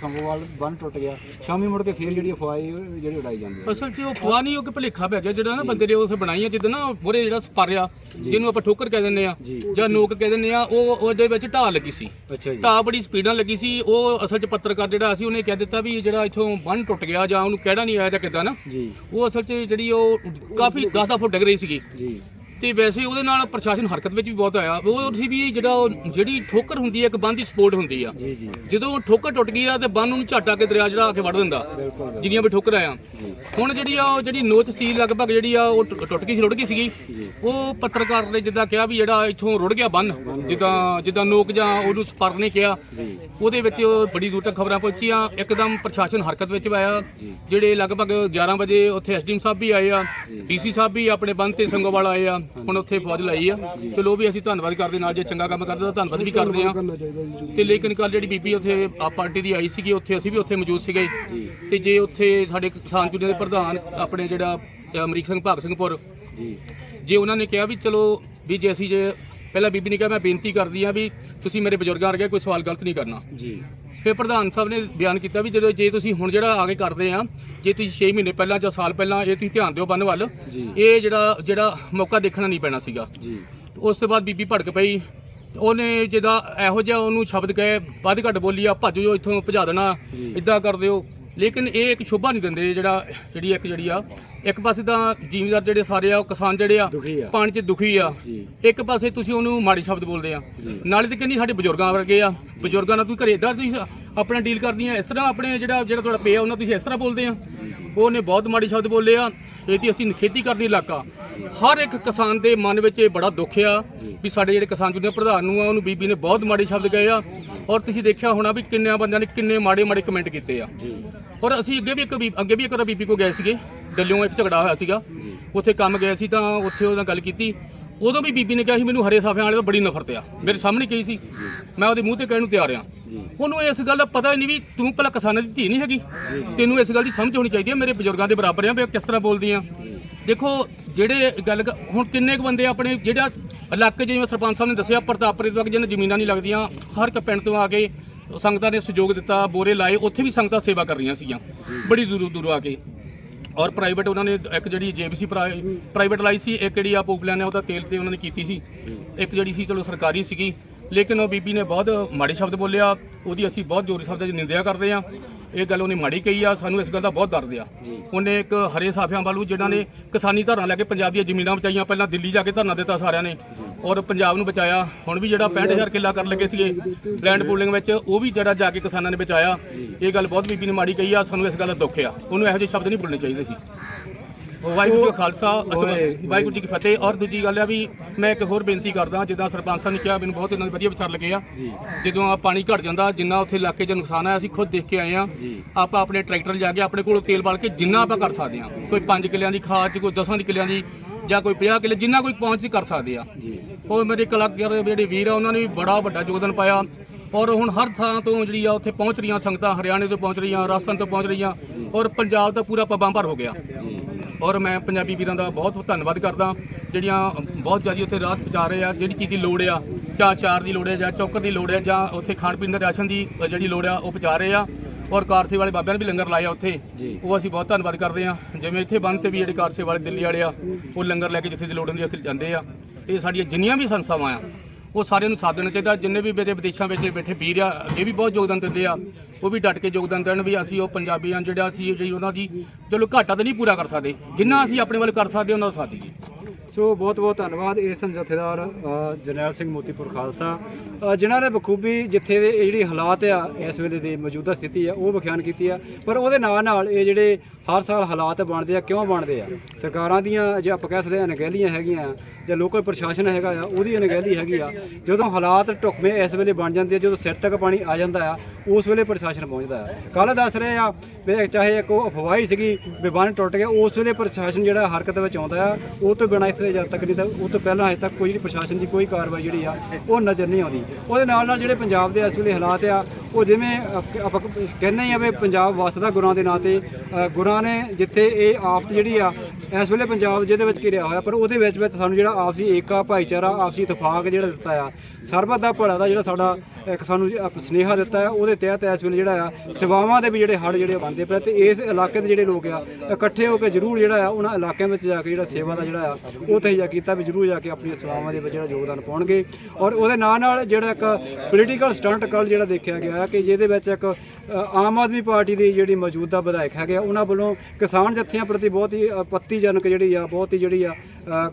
ਸੰਗੋਵਾਲ ਬੰਨ ਟੁੱਟ ਗਿਆ ਸ਼ਾਮੀ ਮੁੜ ਕੇ ਫੇਰ ਜਿਹੜੀ ਅਫਵਾਹ ਜਿਹੜੀ ਉਡਾਈ ਜਾਂਦੀ ਹੈ। ਅਸਲ 'ਚ ਉਹ ਫੁਆ ਨਹੀਂ ਉਹ ਕਿ ਭਲੇਖਾ ਪੈ ਗਿਆ ਜਿਹੜਾ ਨਾ ਬੰਦੇ ਨੇ ਉਸ ਬਣਾਈਆਂ ਜਿੱਦਾਂ ਨਾ ਮੋਰੇ ਜਿਹੜਾ ਸਪਾਰਿਆ ਜਿਹਨੂੰ ਆਪਾਂ ਠੋਕਰ ਕਹਿ ਦਿੰਦੇ ਆ ਜੀ। ਜਾਂ ਨੋਕ ਕਹਿ ਦਿੰਦੇ ਆ ਉਹ ਉਹਦੇ ਵਿੱਚ ਢਾਲ ਲੱਗੀ ਸੀ। ਅੱਛਾ ਜੀ। ਢਾਹ ਬੜੀ ਸਪੀਡ ਨਾਲ ਲੱਗੀ ਸੀ ਉਹ ਅਸਲ 'ਚ ਪੱਤਰਕਾਰ ਜਿਹੜਾ ਸੀ ਉਹਨੇ ਕਹਿ ਦਿੱਤਾ ਵੀ ਜਿਹੜਾ ਇੱਥੋਂ ਬੰਨ ਟੁੱਟ ਗਿਆ ਜਾਂ ਉਹਨੂੰ ਕਿਹੜਾ ਨਹੀਂ ਆਇਆ ਜਾਂ ਕਿੱਦਾਂ ਨਾ ਜੀ। ਉਹ ਅਸਲ 'ਚ ਜਿਹੜੀ ਉਹ ਕਾਫੀ 10 ਫੁੱਟ ਡਿੱਗ ਰਹੀ ਸੀਗੀ। ਜੀ। ਤੇ ਵੈਸੇ ਉਹਦੇ ਨਾਲ ਪ੍ਰਸ਼ਾਸਨ ਹਰਕਤ ਵਿੱਚ ਵੀ ਬਹੁਤ ਆਇਆ। ਉਹ ਸੀ ਵੀ ਜਿਹੜਾ ਉਹ ਜਿਹੜੀ ਠੋਕਰ ਹੁੰਦੀ ਹੈ ਇੱਕ ਬੰਦ ਦੀ ਸਪੋਰਟ ਹੁੰਦੀ ਆ। ਜੀ ਜੀ। ਜਦੋਂ ਉਹ ਠੋਕਰ ਟੁੱਟ ਗਈ ਆ ਤੇ ਬੰਨ ਨੂੰ ਝਾਟਾ ਕੇ ਦਰਿਆ ਜਿਹੜਾ ਆ ਕੇ ਵੜ ਦਿੰਦਾ। ਜਿੰਨੀਆਂ ਵੀ ਠੋਕਰ ਆਇਆ ਹੁਣ ਜਿਹੜੀ ਆ ਉਹ ਜਿਹੜੀ ਨੋਚ ਸੀ ਲਗਭਗ ਜਿਹੜੀ ਆ ਉਹ ਟੁ- ਟੁੱਟ ਗਈ ਸੀ ਰੁੜ ਗਈ ਸੀਗੀ। ਉਹ ਪੱਤਰਕਾਰ ਨੇ ਜਿੱਦਾਂ ਕਿਹਾ ਵੀ ਜਿਹੜਾ ਇੱਥੋਂ ਰੁੜ ਗਿਆ ਬੰਨ ਜਿੱਦਾਂ ਜਿੱਦਾਂ ਨੋਕ ਜਾਂ ਉਹਨੂੰ ਸਪਰ ਨੇ ਕਿਹਾ। ਉਹਦੇ ਵਿੱਚ ਬੜੀ ਦੂਰ ਤੱਕ ਖਬਰਾਂ ਪਹੁੰਚੀਆਂ। ਇੱਕਦਮ ਪ੍ਰਸ਼ਾਸਨ ਹਰਕਤ ਵਿੱਚ ਆਇਆ। ਜਿਹੜੇ ਲਗਭਗ 11 ਵਜੇ ਉੱਥੇ ਐਸਡੀਐਮ ਸਾਹਿਬ ਵੀ ਆਏ ਆ ਡੀਸੀ ਸਾਹਿਬ ਵੀ ਆਪਣੇ ਬੰਦ ਤੇ ਸੰਗੋਵਾਲ ਆਏ ਆ। ਹੁਣ ਉੱਥੇ ਫੌਜ ਲਾਈ ਆ। ਚਲੋ ਉਹ ਵੀ ਅਸੀਂ ਧੰਨਵਾਦ ਕਰਦੇ ਨਾਲ ਜੇ ਚੰਗਾ ਕੰਮ ਕਰਦੇ ਤਾਂ ਧੰਨਵਾਦ ਵੀ ਕਰਦੇ ਆ ਤੇ ਲੇਕਿਨ ਕੱਲ ਜਿਹੜੀ ਬੀਬੀ ਉੱਥੇ ਆ ਪਾਰਟੀ ਦੀ ਆਈ ਸੀਗੀ ਉੱਥੇ ਅਸੀਂ ਵੀ ਉੱਥੇ ਮੌਜੂਦ ਸੀਗੇ। ਤੇ ਜੇ ਉੱਥੇ ਸਾਡੇ ਕਿਸਾਨ ਯੂਨੀਅਨ ਦੇ ਪ੍ਰਧਾਨ ਆਪਣੇ ਜਿਹੜਾ ਅਮਰੀਕ ਸਿੰਘ ਭਾਗ ਸਿੰਘਪੁਰ। ਜੀ। ਜੇ ਉਹਨਾਂ ਨੇ ਕਿਹਾ ਵੀ ਚਲੋ ਵੀ ਜੇ ਅਸੀਂ ਜੇ ਪਹਿਲਾਂ ਬੀਬੀ ਨੇ ਕਿਹਾ ਮੈਂ ਬੇਨਤੀ ਕਰਦੀ ਆ ਵੀ ਤੁਸੀਂ ਮੇਰੇ ਬਜ਼ੁਰਗਾਂ ਵਰਗੇ ਕੋਈ ਸਵਾਲ ਗਲਤ ਨਹੀਂ ਕਰਨਾ। ਜੀ। ਫਿਰ ਪ੍ਰਧਾਨ ਸਾਹਿਬ ਨੇ ਬਿਆਨ ਕੀਤਾ ਵੀ ਜਦੋਂ ਜੇ ਤੁਸੀਂ ਹੁਣ ਜਿਹੜਾ ਆਗੇ ਕਰਦੇ ਆ ਜੇ ਤੁਸੀਂ 6 ਮਹੀਨੇ ਪਹਿਲਾਂ ਜਾਂ ਸਾਲ ਪਹਿਲਾਂ ਇਹ ਤੁਸੀਂ ਧਿਆਨ ਦਿਓ ਬੰਨ ਵੱਲ ਇਹ ਜਿਹੜਾ ਜਿਹੜਾ ਮੌਕਾ ਦੇਖਣਾ ਨਹੀਂ ਪੈਣਾ ਸੀਗਾ। ਜੀ। ਉਸ ਤੋਂ ਬਾਅਦ ਬੀਬੀ ਭੜਕ ਪਈ ਉਹਨੇ ਜਿਹਦਾ ਇਹੋ ਜਿਹਾ ਉਹਨੂੰ ਸ਼ਬਦ ਕਹੇ ਵੱਧ ਘੱਟ ਬੋਲੀ ਆ ਭੱਜ ਇੱਥੋਂ ਭਜਾ ਦੇਣਾ। ਇਦਾਂ ਕਰ ਦਿਓ। ਲੇਕਿਨ ਇਹ ਇੱਕ ਸ਼ੋਭਾ ਨਹੀਂ ਦਿੰਦੇ ਜਿਹੜਾ ਜਿਹੜੀ ਇੱਕ ਜਿਹੜੀ ਆ ਇੱਕ ਪਾਸੇ ਤਾਂ ਜ਼ਿਮੀਦਾਰ ਜਿਹੜੇ ਸਾਰੇ ਆ ਉਹ ਕਿਸਾਨ ਜਿਹੜੇ ਆ ਦੁਖੀ ਆ। ਪਾਣੀ 'ਚ ਦੁਖੀ ਆ। ਜੀ। ਇੱਕ ਪਾਸੇ ਤੁਸੀਂ ਉਹਨੂੰ ਮਾੜੀ ਸ਼ਬਦ ਬੋਲਦੇ ਆ। ਜੀ। ਨਾਲੇ ਤੇ ਕਹਿੰਦੀ ਸਾਡੇ ਬਜ਼ੁਰਗਾਂ ਵਰਗੇ ਆ। ਬਜ਼ੁਰਗਾਂ ਨਾਲ ਤੁਸੀਂ ਘਰੇ ਇਦਾਂ ਤੁਸੀਂ ਆਪਣਾ ਡੀਲ ਕਰਦੀਆਂ ਇਸ ਤਰ੍ਹਾਂ ਆਪਣੇ ਜਿਹੜਾ ਜਿਹੜਾ ਤੁਹਾਡਾ ਪੇ ਆ ਉਹਨਾਂ ਤੁਸੀਂ ਇਸ ਤਰ੍ਹਾਂ ਬੋਲਦੇ ਆ। ਉਹਨੇ ਬਹੁਤ ਮਾੜੀ ਸ਼ਬਦ ਬੋਲੇ ਆ। ਇਹ ਤੇ ਅਸੀਂ ਖੇਤੀ ਕਰਦੀ ਇਲਾਕਾ। ਹਰ ਇੱਕ ਕਿਸਾਨ ਦੇ ਮਨ ਵਿੱਚ ਇਹ ਬੜਾ ਦੁੱਖ ਆ ਵੀ ਸਾਡੇ ਜਿਹੜੇ ਕਿਸਾਨ ਯੂਨੀਅਨ ਪ੍ਰਧਾਨ ਨੂੰ ਆ ਉਹਨੂੰ ਬੀਬੀ ਨੇ ਬਹੁਤ ਮਾੜੇ ਸ਼ਬਦ ਕਹੇ ਆ। ਔਰ ਤੁਸੀਂ ਦੇਖਿਆ ਹੋਣਾ ਵੀ ਕਿੰਨਿਆਂ ਬੰਦਿਆਂ ਨੇ ਕਿੰਨੇ ਮਾੜੇ ਮਾੜੇ ਕਮੈਂਟ ਕੀਤੇ ਆ। ਜੀ। ਔਰ ਅਸੀਂ ਅੱਗੇ ਵੀ ਇੱਕ ਬੀ- ਅੱਗੇ ਵੀ ਇੱਕ ਵਾਰ ਬੀਬੀ ਕੋ ਗਏ ਸੀਗੇ ਡੱਲਿਓਂ ਇੱਕ ਝਗੜਾ ਹੋਇਆ ਸੀਗਾ। ਉੱਥੇ ਕੰਮ ਗਏ ਸੀ ਤਾਂ ਉੱਥੇ ਉਹਦੇ ਨਾਲ ਗੱਲ ਕੀਤੀ। ਉਦੋਂ ਵੀ ਬੀਬੀ ਨੇ ਕਿਹਾ ਸੀ ਮੈਨੂੰ ਹਰੇ ਸਾਫਿਆਂ ਵਾਲੇ ਤੋਂ ਬੜੀ ਨਫ਼ਰਤ ਆ। ਮੇਰੇ ਸਾਹਮਣੇ ਕਹੀ ਸੀ ਮੈਂ ਉਹਦੇ ਮੂੰਹ ਤੇ ਕਹਿਣ ਨੂੰ ਤਿਆਰ ਆ। ਉਹਨੂੰ ਇਸ ਗੱਲ ਦਾ ਪਤਾ ਹੀ ਨਹੀਂ ਵੀ ਤੂੰ ਭਲਾ ਕਿਸਾਨਾਂ ਦੀ ਧੀ ਨਹੀਂ ਹੈਗੀ। ਤੈਨੂੰ ਇਸ ਗੱਲ ਦੀ ਸਮਝ ਹੋਣੀ ਚਾਹੀਦੀ ਹੈ ਮੇਰੇ ਬਜ਼ੁਰਗਾਂ ਦੇ ਬਰਾਬਰ ਆ ਵੀ ਉਹ ਕਿਸ ਤਰ੍ਹਾਂ ਬੋਲਦੀ ਆ ਦੇਖੋ ਜਿਹੜੇ ਗੱਲ ਕ- ਹੁਣ ਕਿੰਨੇ ਕੁ ਬੰਦੇ ਆਪਣੇ ਜਿਹੜਾ ਇਲਾਕੇ 'ਚ ਜਿਵੇਂ ਸਰਪੰਚ ਸਾਹਿਬ ਨੇ ਦੱਸਿਆ ਪ੍ਰਤਾਪਰੇ ਤੱਕ ਜਿਹਨਾਂ ਜ਼ਮੀਨਾਂ ਨਹੀਂ ਲੱਗਦੀਆਂ, ਹਰ ਇੱਕ ਪਿੰਡ ਤੋਂ ਆ ਕੇ ਸੰਗਤਾਂ ਨੇ ਸਹਿਯੋਗ ਦਿੱਤਾ, ਬੋਰੇ ਲਾਏ, ਉੱਥੇ ਵੀ ਸੰਗਤਾਂ ਸੇਵਾ ਕਰ ਰਹੀਆਂ ਸੀਗੀਆਂ, ਬੜੀ ਦੂਰੋਂ ਦੂਰੋਂ ਆ ਕੇ। ਔਰ ਪ੍ਰਾਈਵੇਟ ਉਹਨਾਂ ਨੇ ਇੱਕ ਜਿਹੜੀ ਜੇਬੀਸੀ ਪ੍ਰਾਈਵੇਟ ਲਾਈ ਸੀ, ਇੱਕ ਜਿਹੜੀ ਆ ਪੋਪਲਾਨ ਨੇ ਉਹਦਾ ਤੇਲ ਤੇ ਉਹਨਾਂ ਨੇ ਕੀਤੀ ਸੀ। ਇੱਕ ਜਿਹੜੀ ਸੀ, ਚਲੋ ਸਰਕਾਰੀ ਸੀਗੀ ਲੇਕਿਨ ਉਹ ਬੀਬੀ ਨੇ ਬਹੁਤ ਮਾੜੇ ਸ਼ਬਦ ਬੋਲਿਆ ਉਹਦੀ ਅਸੀਂ ਬਹੁਤ ਜ਼ੋਰੀ ਸ਼ਬਦਾਂ 'ਚ ਨਿੰਦਿਆ ਕਰਦੇ ਆ ਇਹ ਗੱਲ ਉਹਨੇ ਮਾੜੀ ਕਹੀ ਆ ਸਾਨੂੰ ਇਸ ਗੱਲ ਦਾ ਬਹੁਤ ਦਰਦ ਆ। ਉਹਨੇ ਇੱਕ ਹਰੇ ਸਾਫਿਆਂ ਵੱਲੋਂ ਜਿਨ੍ਹਾਂ ਨੇ ਕਿਸਾਨੀ ਧਰਨਾ ਲੈ ਕੇ ਪੰਜਾਬ ਦੀਆਂ ਜ਼ਮੀਨਾਂ ਬਚਾਈਆਂ ਪਹਿਲਾਂ ਦਿੱਲੀ ਜਾ ਕੇ ਧਰਨਾ ਦਿੱਤਾ ਸਾਰਿਆਂ ਨੇ ਔਰ ਪੰਜਾਬ ਨੂੰ ਬਚਾਇਆ। ਹੁਣ ਵੀ ਜਿਹੜਾ 65000 ਕਿੱਲਾ ਕਰਨ ਲੱਗੇ ਸੀਗੇ ਲੈਂਡ ਪੂਲਿੰਗ ਵਿੱਚ ਉਹ ਵੀ ਜਿਹੜਾ ਜਾ ਕੇ ਕਿਸਾਨਾਂ ਨੇ ਬਚਾਇਆ। ਇਹ ਗੱਲ ਬਹੁਤ ਬੀਬੀ ਨੇ ਮਾੜੀ ਕਹੀ ਆ ਸਾਨੂੰ ਇਸ ਗੱਲ ਦਾ ਦੁੱਖ ਆ। ਉਹਨੂੰ ਇਹੋ ਜਿਹੇ ਸ਼ਬਦ ਨਹੀਂ ਬੋਲਣੇ ਚਾਹੀਦੇ ਸੀ। ਵਾਹਿਗੁਰੂ ਜੀ ਕਾ ਖਾਲਸਾ ਅੱਛਾ, ਵਾਹਿਗੁਰੂ ਜੀ ਕੀ ਫਤਿਹ। ਔਰ ਦੂਜੀ ਗੱਲ ਆ ਵੀ ਮੈਂ ਇੱਕ ਹੋਰ ਬੇਨਤੀ ਕਰਦਾ ਜਿੱਦਾਂ ਸਰਪੰਚ ਸਾਹਿਬ ਨੇ ਕਿਹਾ ਮੈਨੂੰ ਬਹੁਤ ਇਹਨਾਂ ਦੇ ਵਧੀਆ ਵਿਚਾਰ ਲੱਗੇ ਆ। ਜਦੋਂ ਆ ਪਾਣੀ ਘਟ ਜਾਂਦਾ ਜਿੰਨਾ ਉੱਥੇ ਇਲਾਕੇ 'ਚ ਨੁਕਸਾਨ ਆਇਆ ਅਸੀਂ ਖੁਦ ਦੇਖ ਕੇ ਆਏ ਆ। ਆਪਾਂ ਆਪਣੇ ਟਰੈਕਟਰ ਜਾ ਕੇ ਆਪਣੇ ਕੋਲ ਤੇਲ ਬਾਲ ਕੇ ਜਿੰਨਾ ਆਪਾਂ ਕਰ ਸਕਦੇ ਆ। ਕੋਈ 5 ਕਿੱਲਿਆਂ ਦੀ ਖਾਦ ਕੋਈ 10 ਦੀ ਕਿੱਲਿਆਂ ਦੀ ਜਾਂ ਕੋਈ 50 ਕਿੱਲੇ ਜਿੰਨਾ ਕੋਈ ਪਹੁੰਚ ਕਰ ਸਕਦੇ ਆ। ਉਹ ਮੇਰੇ ਕਲਾਕਾਰ ਜਿਹੜੇ ਵੀਰ ਆ ਉਹਨਾਂ ਨੇ ਵੀ ਬੜਾ ਵੱਡਾ ਯੋਗਦਾਨ ਪਾਇਆ। ਔਰ ਹੁਣ ਹਰ ਥਾਂ ਤੋਂ ਜਿਹੜੀ ਆ ਉੱਥੇ ਪਹੁੰਚ ਰਹੀਆਂ ਸੰਗਤਾਂ ਹਰਿਆਣੇ ਤੋਂ ਪਹੁੰਚ ਰਹੀਆਂ ਰਾਜਸਥਾਨ ਤੋਂ ਪਹੁੰਚ ਰਹੀਆਂ ਔਰ ਪੰਜਾਬ ਦਾ ਪੂਰਾ ਪੱਬਾਂ ਭਰ ਹੋ ਗਿਆ। ਔਰ ਮੈਂ ਪੰਜਾਬੀ ਵੀਰਾਂ ਦਾ ਬਹੁਤ ਬਹੁਤ ਧੰਨਵਾਦ ਕਰਦਾ। ਜਿਹੜੀਆਂ ਬਹੁਤ ਜ਼ਿਆਦਾ ਉੱਥੇ ਰਾਹਤ ਪਹੁੰਚਾ ਰਹੇ ਆ ਜਿਹੜੀ ਚੀਜ਼ ਦੀ ਲੋੜ ਆ ਚਾਹ ਚਾਰ ਦੀ ਲੋੜ ਹੈ ਜਾਂ ਚੌਕਰ ਦੀ ਲੋੜ ਹੈ ਜਾਂ ਉੱਥੇ ਖਾਣ ਪੀਣ ਦੇ ਰਾਸ਼ਨ ਦੀ ਜਿਹੜੀ ਲੋੜ ਆ ਉਹ ਪਹੁੰਚਾ ਰਹੇ ਆ। ਔਰ ਕਾਰਸੇ ਵਾਲੇ ਬਾਬਿਆਂ ਨੇ ਵੀ ਲੰਗਰ ਲਾਇਆ ਉੱਥੇ। ਉਹ ਅਸੀਂ ਬਹੁਤ ਧੰਨਵਾਦ ਕਰਦੇ ਆ। ਜਿਵੇਂ ਇੱਥੇ ਬੰਦ ਤੇ ਵੀ ਜਿਹੜੇ ਕਾਰਸੇ ਵਾਲੇ ਦਿੱਲੀ ਵਾਲੇ ਆ ਉਹ ਲੰਗਰ ਲੈ ਕੇ ਜਿੱਥੇ ਦੀ ਲੋੜ ਹੁੰਦੀ ਆ ਉੱਥੇ ਜਾਂਦੇ ਆ। ਇਹ ਸਾਡੀਆਂ ਜਿੰਨੀਆਂ ਵੀ ਸੰਸਥਾਵਾਂ ਆ ਉਹ ਸਾਰਿਆਂ ਨੂੰ ਸਾਥ ਦੇਣਾ ਚਾਹੀਦਾ। ਜਿੰਨੇ ਵੀ ਮੇਰੇ ਵਿਦੇਸ਼ਾਂ ਵਿੱਚ ਬੈਠੇ ਵੀਰ ਆ ਇਹ ਵੀ ਬਹੁਤ ਯੋਗਦਾਨ ਦਿੰਦੇ ਆ। ਉਹ ਵੀ ਡਟ ਕੇ ਯੋਗਦਾਨ ਦੇਣ ਵੀ ਅਸੀਂ ਉਹ ਪੰਜਾਬੀ ਪੰਜਾਬੀਆਂ ਜਿਹੜਾ ਅਸੀਂ ਜਿਹੜੀ ਉਹਨਾਂ ਦੀ ਚਲੋ ਘਾਟਾ ਤਾਂ ਨਹੀਂ ਪੂਰਾ ਕਰ ਸਕਦੇ। ਜਿੰਨਾ ਅਸੀਂ ਆਪਣੇ ਵੱਲ ਕਰ ਸਕਦੇ ਉਹਨਾਂ ਦਾ ਸਾਥ ਦਈਏ। ਸੋ ਬਹੁਤ ਬਹੁਤ ਧੰਨਵਾਦ ਇਸ ਜਥੇਦਾਰ ਜਰਨੈਲ ਸਿੰਘ ਮੋਤੀਪੁਰ ਖਾਲਸਾ। ਅ, ਜਿਨ੍ਹਾਂ ਨੇ ਬਖੂਬੀ ਜਿੱਥੇ ਦੇ ਇਹ ਜਿਹੜੀ ਹਾਲਾਤ ਆ ਇਸ ਵੇਲੇ ਦੀ ਮੌਜੂਦਾ ਸਥਿਤੀ ਆ ਉਹ ਵਿਖਿਆਨ ਕੀਤੀ ਆ। ਪਰ ਉਹਦੇ ਨਾਲ ਨਾਲ ਇਹ ਜਿਹੜੇ ਹਰ ਸਾਲ ਹਾਲਾਤ ਬਣਦੇ ਆ ਕਿਉਂ ਬਣਦੇ ਆ? ਸਰਕਾਰਾਂ ਦੀਆਂ ਜੇ ਆਪਾਂ ਕਹਿ ਸਕਦੇ ਹਾਂ ਅਣਗਹਿਲੀਆਂ ਹੈਗੀਆਂ ਜਾਂ ਲੋਕਲ ਪ੍ਰਸ਼ਾਸਨ ਹੈਗਾ ਆ, ਉਹਦੀ ਅਣਗਹਿਲੀ ਹੈਗੀ ਆ। ਜਦੋਂ ਹਾਲਾਤ ਢੁਕਵੇਂ ਇਸ ਵੇਲੇ ਬਣ ਜਾਂਦੇ ਆ, ਜਦੋਂ ਸਿਰ ਤੱਕ ਪਾਣੀ ਆ ਜਾਂਦਾ ਆ, ਉਸ ਵੇਲੇ ਪ੍ਰਸ਼ਾਸਨ ਪਹੁੰਚਦਾ ਆ। ਕੱਲ ਦੱਸ ਰਹੇ ਆ ਵੀ ਚਾਹੇ ਇੱਕ ਉਹ ਅਫਵਾਹ ਸੀਗੀ ਵੀ ਬੰਨ ਟੁੱਟ ਗਿਆ, ਉਸ ਵੇਲੇ ਪ੍ਰਸ਼ਾਸਨ ਜਿਹੜਾ ਹਰਕਤ ਵਿੱਚ ਆਉਂਦਾ ਆ, ਉਹ ਤੋਂ ਬਿਨਾਂ ਇੱਥੇ ਜਦ ਤੱਕ ਨਹੀਂ ਤਾਂ ਉਹ ਤੋਂ ਪਹਿਲਾਂ ਅਜੇ ਤੱਕ ਕੋਈ ਪ੍ਰਸ਼ਾਸਨ ਦੀ ਕੋਈ ਕਾਰਵਾਈ ਜਿਹੜੀ ਆ, ਉਹ ਨਜ਼ਰ ਨਹੀਂ ਆਉਂਦੀ। ਉਹਦੇ ਨਾਲ ਨਾਲ ਜਿਹੜੇ ਪੰਜਾਬ ਦੇ ਇਸ ਵੇਲੇ ਹਾਲਾਤ ਆ, ਉਹ ਜਿਵੇਂ ਆਪਾਂ ਕਹਿੰਦੇ ਹੀ ਆ ਵੀ ਪੰਜਾਬ ਵਸਦਾ ਗੁਰਾਂ ਦੇ ਨਾਂ ਤੇ ਗੁਰਾਂ ਨੇ ਜਿੱਥੇ ਇਹ ਆਫਤ ਜਿਹੜੀ ਆ, ਇਸ ਵੇਲੇ ਪੰਜਾਬ ਜਿਹਦੇ ਵਿੱਚ ਘਿਰਿਆ ਹੋਇਆ, ਪਰ ਉਹਦੇ ਵਿੱਚ ਵਿੱਚ ਸਾਨੂੰ ਜਿਹੜਾ ਆਪਸੀ ਏਕਾ ਭਾਈਚਾਰਾ ਆਪਸੀ ਇਤਫਾਕ ਜਿਹੜਾ ਦਿੱਤਾ ਆ। ਸਰਬਤ ਦਾ ਭਲਾ ਦਾ ਜਿਹੜਾ ਸਾਡਾ ਇੱਕ ਸਾਨੂੰ ਜ- ਸੁਨੇਹਾ ਦਿੱਤਾ ਹੈ, ਉਹਦੇ ਤਹਿਤ ਇਸ ਵੇਲੇ ਜਿਹੜਾ ਆ, ਸੇਵਾਵਾਂ ਦੇ ਵੀ ਜਿਹੜੇ ਹੜ ਜਿਹੜੇ ਬਣਦੇ ਪਏ ਤੇ ਇਸ ਇਲਾਕੇ ਦੇ ਜਿਹੜੇ ਲੋਕ ਆ, ਇਕੱਠੇ ਹੋ ਕੇ ਜ਼ਰੂਰ ਜਿਹੜਾ ਆ, ਉਹਨਾਂ ਇਲਾਕਿਆਂ ਵਿੱਚ ਜਾ ਕੇ ਜਿਹੜਾ ਸੇਵਾ ਦਾ ਜਿਹੜਾ ਆ, ਉਹ ਤਹੀਆ ਕੀਤਾ ਵੀ ਜ਼ਰੂਰ ਜਾ ਕੇ ਆਪਣੀਆਂ ਸੇਵਾਵਾਂ ਦੇ ਵਿੱਚ ਜਿਹੜਾ ਯੋਗਦਾਨ ਪਾਉਣਗੇ। ਔਰ ਉਹਦੇ ਨਾਲ ਨਾਲ ਜਿਹੜਾ ਇੱਕ ਪੋਲੀਟੀਕਲ ਸਟੰਟ ਕੱਲ ਜਿਹੜਾ ਦੇਖਿਆ ਗਿਆ ਕਿ ਜਿਹਦੇ ਵਿੱਚ ਇੱਕ ਆਮ ਆਦਮੀ ਪਾਰਟੀ ਦੀ ਜਿਹੜੀ ਮੌਜੂਦਾ ਵਿਧਾਇਕ ਹੈਗੇ ਆ, ਉਹਨਾਂ ਵੱਲੋਂ ਕਿਸਾਨ ਜੱਥਿਆਂ ਪ੍ਰਤੀ ਬਹੁਤ ਹੀ ਆਪੱਤੀਜਨਕ ਜਿਹੜੀ ਆ, ਬਹੁਤ ਹੀ ਜਿਹੜੀ ਆ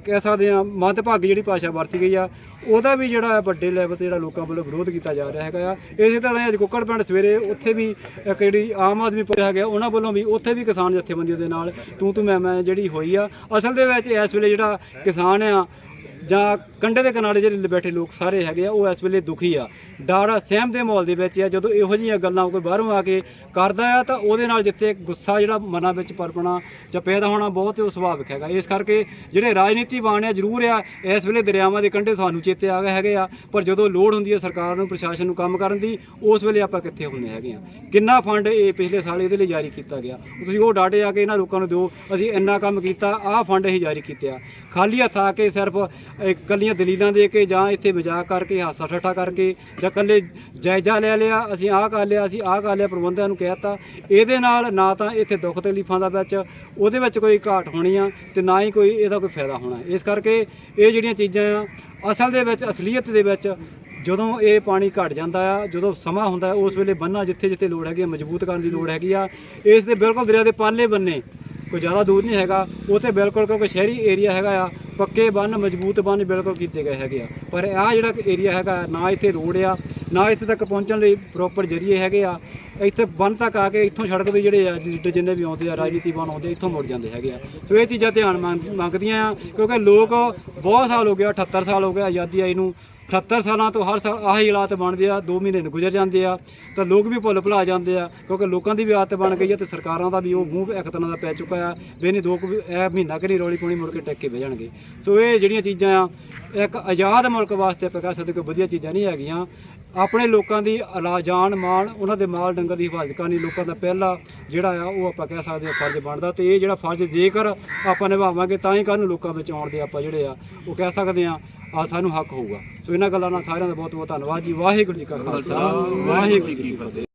ਕਹਿ ਸਕਦੇ ਆ ਮੰਦਭਾਗੀ ਜਿਹੜੀ ਭਾਸ਼ਾ ਵਰਤੀ ਗਈ ਆ, ਉਹਦਾ ਵੀ ਜਿਹੜਾ ਹੈ ਵੱਡੇ ਲੈਵਲ ਤੇ ਜਿਹੜਾ ਲੋਕਾਂ ਵੱਲੋਂ ਵਿਰੋਧ ਕੀਤਾ ਜਾ ਰਿਹਾ ਹੈਗਾ ਆ। ਇਸੇ ਤਰ੍ਹਾਂ ਅੱਜ ਕੁੱਕੜ ਪਿੰਡ ਸਵੇਰੇ ਉੱਥੇ ਵੀ ਇੱਕ ਜਿਹੜੀ ਆਮ ਆਦਮੀ ਪਾਰਟੀ ਹੈਗਾ ਉਹਨਾਂ ਵੱਲੋਂ ਵੀ ਉੱਥੇ ਵੀ ਕਿਸਾਨ ਜਥੇਬੰਦੀਆਂ ਦੇ ਨਾਲ ਤੂੰ ਤੂੰ ਮੈਂ ਮੈਂ ਜਿਹੜੀ ਹੋਈ ਆ। ਅਸਲ ਦੇ ਵਿੱਚ ਇਸ ਵੇਲੇ ਜਿਹੜਾ ਕਿਸਾਨ ਆ ਜਾਂ ਕੰਡੇ ਦੇ ਕਿਨਾਰੇ ਜਿਹੜੇ ਬੈਠੇ ਲੋਕ ਸਾਰੇ ਹੈਗੇ ਆ, ਉਹ ਇਸ ਵੇਲੇ ਦੁਖੀ ਆ। ਡਰ ਸਹਿਮ ਦੇ ਮਾਹੌਲ ਦੇ ਵਿੱਚ ਆ। ਜਦੋਂ ਇਹੋ ਜਿਹੀਆਂ ਗੱਲਾਂ ਕੋਈ ਬਾਹਰੋਂ ਆ ਕੇ ਕਰਦਾ ਆ, ਤਾਂ ਉਹਦੇ ਨਾਲ ਜਿੱਥੇ ਗੁੱਸਾ ਜਿਹੜਾ ਮਨਾਂ ਵਿੱਚ ਪਰਪਣਾ ਜਾਂ ਪੈਦਾ ਹੋਣਾ ਬਹੁਤ ਹੀ ਸੁਭਾਵਿਕ ਹੈਗਾ। ਇਸ ਕਰਕੇ ਜਿਹੜੇ ਰਾਜਨੀਤੀਵਾਨ ਆ, ਜ਼ਰੂਰ ਆ, ਇਸ ਵੇਲੇ ਦਰਿਆਵਾਂ ਦੇ ਕੰਢੇ ਤੁਹਾਨੂੰ ਚੇਤੇ ਆ ਗਏ ਹੈਗੇ ਆ। ਪਰ ਜਦੋਂ ਲੋੜ ਹੁੰਦੀ ਹੈ ਸਰਕਾਰ ਨੂੰ, ਪ੍ਰਸ਼ਾਸਨ ਨੂੰ ਕੰਮ ਕਰਨ ਦੀ, ਉਸ ਵੇਲੇ ਆਪਾਂ ਕਿੱਥੇ ਹੁੰਦੇ ਹੈਗੇ ਆ। ਕਿੰਨਾ ਫੰਡ ਇਹ ਪਿਛਲੇ ਸਾਲ ਇਹਦੇ ਲਈ ਜਾਰੀ ਕੀਤਾ ਗਿਆ। ਤੁਸੀਂ ਉਹ ਡਾਟੇ ਆ ਕੇ ਇਹਨਾਂ ਲੋਕਾਂ ਨੂੰ ਦਿਓ। ਅਸੀਂ ਇੰਨਾ ਕੰਮ ਕੀਤਾ, ਆਹ ਫੰਡ ਅਸੀਂ ਜਾਰੀ ਕੀਤੇ ਆ। ਖਾਲੀ ਹੱਥ ਆ ਕੇ ਸਿਰਫ ਇਕੱਲੀਆਂ ਦਲੀਲਾਂ ਦੇ ਕੇ ਜਾਂ ਇੱਥੇ ਮਜ਼ਾਕ ਕਰਕੇ ਹਾਸਾ ਠੱਠਾ ਕਰਕੇ ਜਾਂ ਇਕੱਲੇ ਜਾਇਜ਼ਾ ਲੈ ਲਿਆ, ਅਸੀਂ ਆਹ ਕਰ ਲਿਆ, ਅਸੀਂ ਆਹ ਕਰ ਲਿਆ, ਪ੍ਰਬੰਧਕਾਂ ਨੂੰ ਕਹਿਤਾ। ਇਹਦੇ ਨਾਲ ਨਾ ਤਾਂ ਇੱਥੇ ਦੁੱਖ ਤਕਲੀਫਾਂ ਦਾ ਵਿੱਚ, ਉਹਦੇ ਵਿੱਚ ਕੋਈ ਘਾਟ ਹੋਣੀ ਆ ਤੇ ਨਾ ਹੀ ਕੋਈ ਇਹਦਾ ਕੋਈ ਫਾਇਦਾ ਹੋਣਾ। ਇਸ ਕਰਕੇ ਇਹ ਜਿਹੜੀਆਂ ਚੀਜ਼ਾਂ ਆ, ਅਸਲ ਦੇ ਵਿੱਚ, ਅਸਲੀਅਤ ਦੇ ਵਿੱਚ ਜਦੋਂ ਇਹ ਪਾਣੀ ਘਟ ਜਾਂਦਾ ਆ, ਜਦੋਂ ਸਮਾਂ ਹੁੰਦਾ ਉਸ ਵੇਲੇ ਬੰਨਾ ਜਿੱਥੇ ਜਿੱਥੇ ਲੋੜ ਹੈਗੀ ਆ, ਮਜ਼ਬੂਤ ਕਰਨ ਦੀ ਲੋੜ ਹੈਗੀ ਆ। ਇਸ ਦੇ ਬਿਲਕੁਲ ਦਰਿਆ ਦੇ ਪਾਲੇ ਬੰਨੇ, ਕੋਈ ਜ਼ਿਆਦਾ ਦੂਰ ਨਹੀਂ ਹੈਗਾ, ਉਹ ਬਿਲਕੁਲ ਕਿਉਂਕਿ ਸ਼ਹਿਰੀ ਏਰੀਆ ਹੈਗਾ ਆ ਪੱਕੇ ਬੰਨ, ਮਜ਼ਬੂਤ ਬੰਨ ਬਿਲਕੁਲ ਕੀਤੇ ਗਏ ਹੈਗੇ ਆ। ਪਰ ਆਹ ਜਿਹੜਾ ਏਰੀਆ ਹੈਗਾ, ਨਾ ਇੱਥੇ ਰੋਡ ਆ, ਨਾ ਇੱਥੇ ਤੱਕ ਪਹੁੰਚਣ ਲਈ ਪ੍ਰੋਪਰ ਜਰੀਏ ਹੈਗੇ ਆ। ਇੱਥੇ ਬੰਨ ਤੱਕ ਆ ਕੇ ਇੱਥੋਂ ਸੜਕ ਦੇ ਜਿਹੜੇ ਆ ਲੀਡਰ ਜਿੰਨੇ ਵੀ ਆਉਂਦੇ ਆ, ਰਾਜਨੀਤੀ ਬਣ ਆਉਂਦੇ ਇੱਥੋਂ ਮੁੜ ਜਾਂਦੇ ਹੈਗੇ ਆ। ਸੋ ਇਹ ਚੀਜ਼ਾਂ ਧਿਆਨ ਮੰਗ- ਮੰਗਦੀਆਂ ਆ, ਕਿਉਂਕਿ ਲੋਕ ਬਹੁਤ ਸਾਲ ਹੋ ਗਿਆ 78 ਸਾਲ ਹੋ ਗਿਆ ਆਜ਼ਾਦੀ ਆਈ ਨੂੰ। 78 ਸਾਲਾਂ ਤੋਂ ਹਰ ਸਾਲ ਆਹੀ ਹਾਲਾਤ ਬਣਦੇ ਆ 2 ਮਹੀਨੇ ਨੂੰ ਗੁਜ਼ਰ ਜਾਂਦੇ ਆ, ਤਾਂ ਲੋਕ ਵੀ ਭੁੱਲ ਭੁਲਾ ਜਾਂਦੇ ਆ, ਕਿਉਂਕਿ ਲੋਕਾਂ ਦੀ ਵੀ ਆਦਤ ਬਣ ਗਈ ਹੈ ਤੇ ਸਰਕਾਰਾਂ ਦਾ ਵੀ ਉਹ ਮੂੰਹ ਇੱਕ ਤਰ੍ਹਾਂ ਦਾ ਪੈ ਚੁੱਕਾ ਆ, ਵੀ ਨਹੀਂ ਦੋ ਕੁ ਇਹ ਮਹੀਨਾ ਕਿ ਨਹੀਂ ਰੌਲੀ ਪਾਉਣੀ, ਮੁੜ ਕੇ ਟੱਕ ਕੇ ਬਹਿ ਜਾਣਗੇ ਸੋ ਇਹ ਜਿਹੜੀਆਂ ਚੀਜ਼ਾਂ ਆ, ਇੱਕ ਆਜ਼ਾਦ ਮੁਲਕ ਵਾਸਤੇ ਆਪਾਂ ਕਹਿ ਸਕਦੇ ਕੋਈ ਵਧੀਆ ਚੀਜ਼ਾਂ ਨਹੀਂ ਹੈਗੀਆਂ। ਆਪਣੇ ਲੋਕਾਂ ਦੀ ਅਲਾ ਜਾਨ ਮਾਣ, ਉਹਨਾਂ ਦੇ ਮਾਲ ਡੰਗਰ ਦੀ ਹਿਫਾਜ਼ਤ ਕਰਨੀ ਲੋਕਾਂ ਦਾ ਪਹਿਲਾ ਜਿਹੜਾ ਆ, ਉਹ ਆਪਾਂ ਕਹਿ ਸਕਦੇ ਆ ਫਰਜ਼ ਬਣਦਾ ਤੇ ਇਹ ਜਿਹੜਾ ਫਰਜ਼ ਜੇਕਰ ਆਪਾਂ ਨਿਭਾਵਾਂਗੇ, ਤਾਂ ਹੀ ਕੱਲ੍ਹ ਨੂੰ ਲੋਕਾਂ ਵਿੱਚ ਆਉਣ ਦੇ ਆਪਾਂ ਜਿਹੜੇ ਆ, ਉਹ ਕਹਿ ਸਕਦੇ ਆ ਆ ਸਾਨੂੰ ਹੱਕ ਹੋਊਗਾ। ਸੋ ਇਹਨਾਂ ਗੱਲਾਂ ਨਾਲ ਸਾਰਿਆਂ ਦਾ ਬਹੁਤ ਬਹੁਤ ਧੰਨਵਾਦ ਜੀ। ਵਾਹਿਗੁਰੂ ਜੀ ਕਾ ਖਾਲਸਾ। ਵਾਹਿਗੁਰੂ ਜੀ ਕੀ ਫਤਿਹ।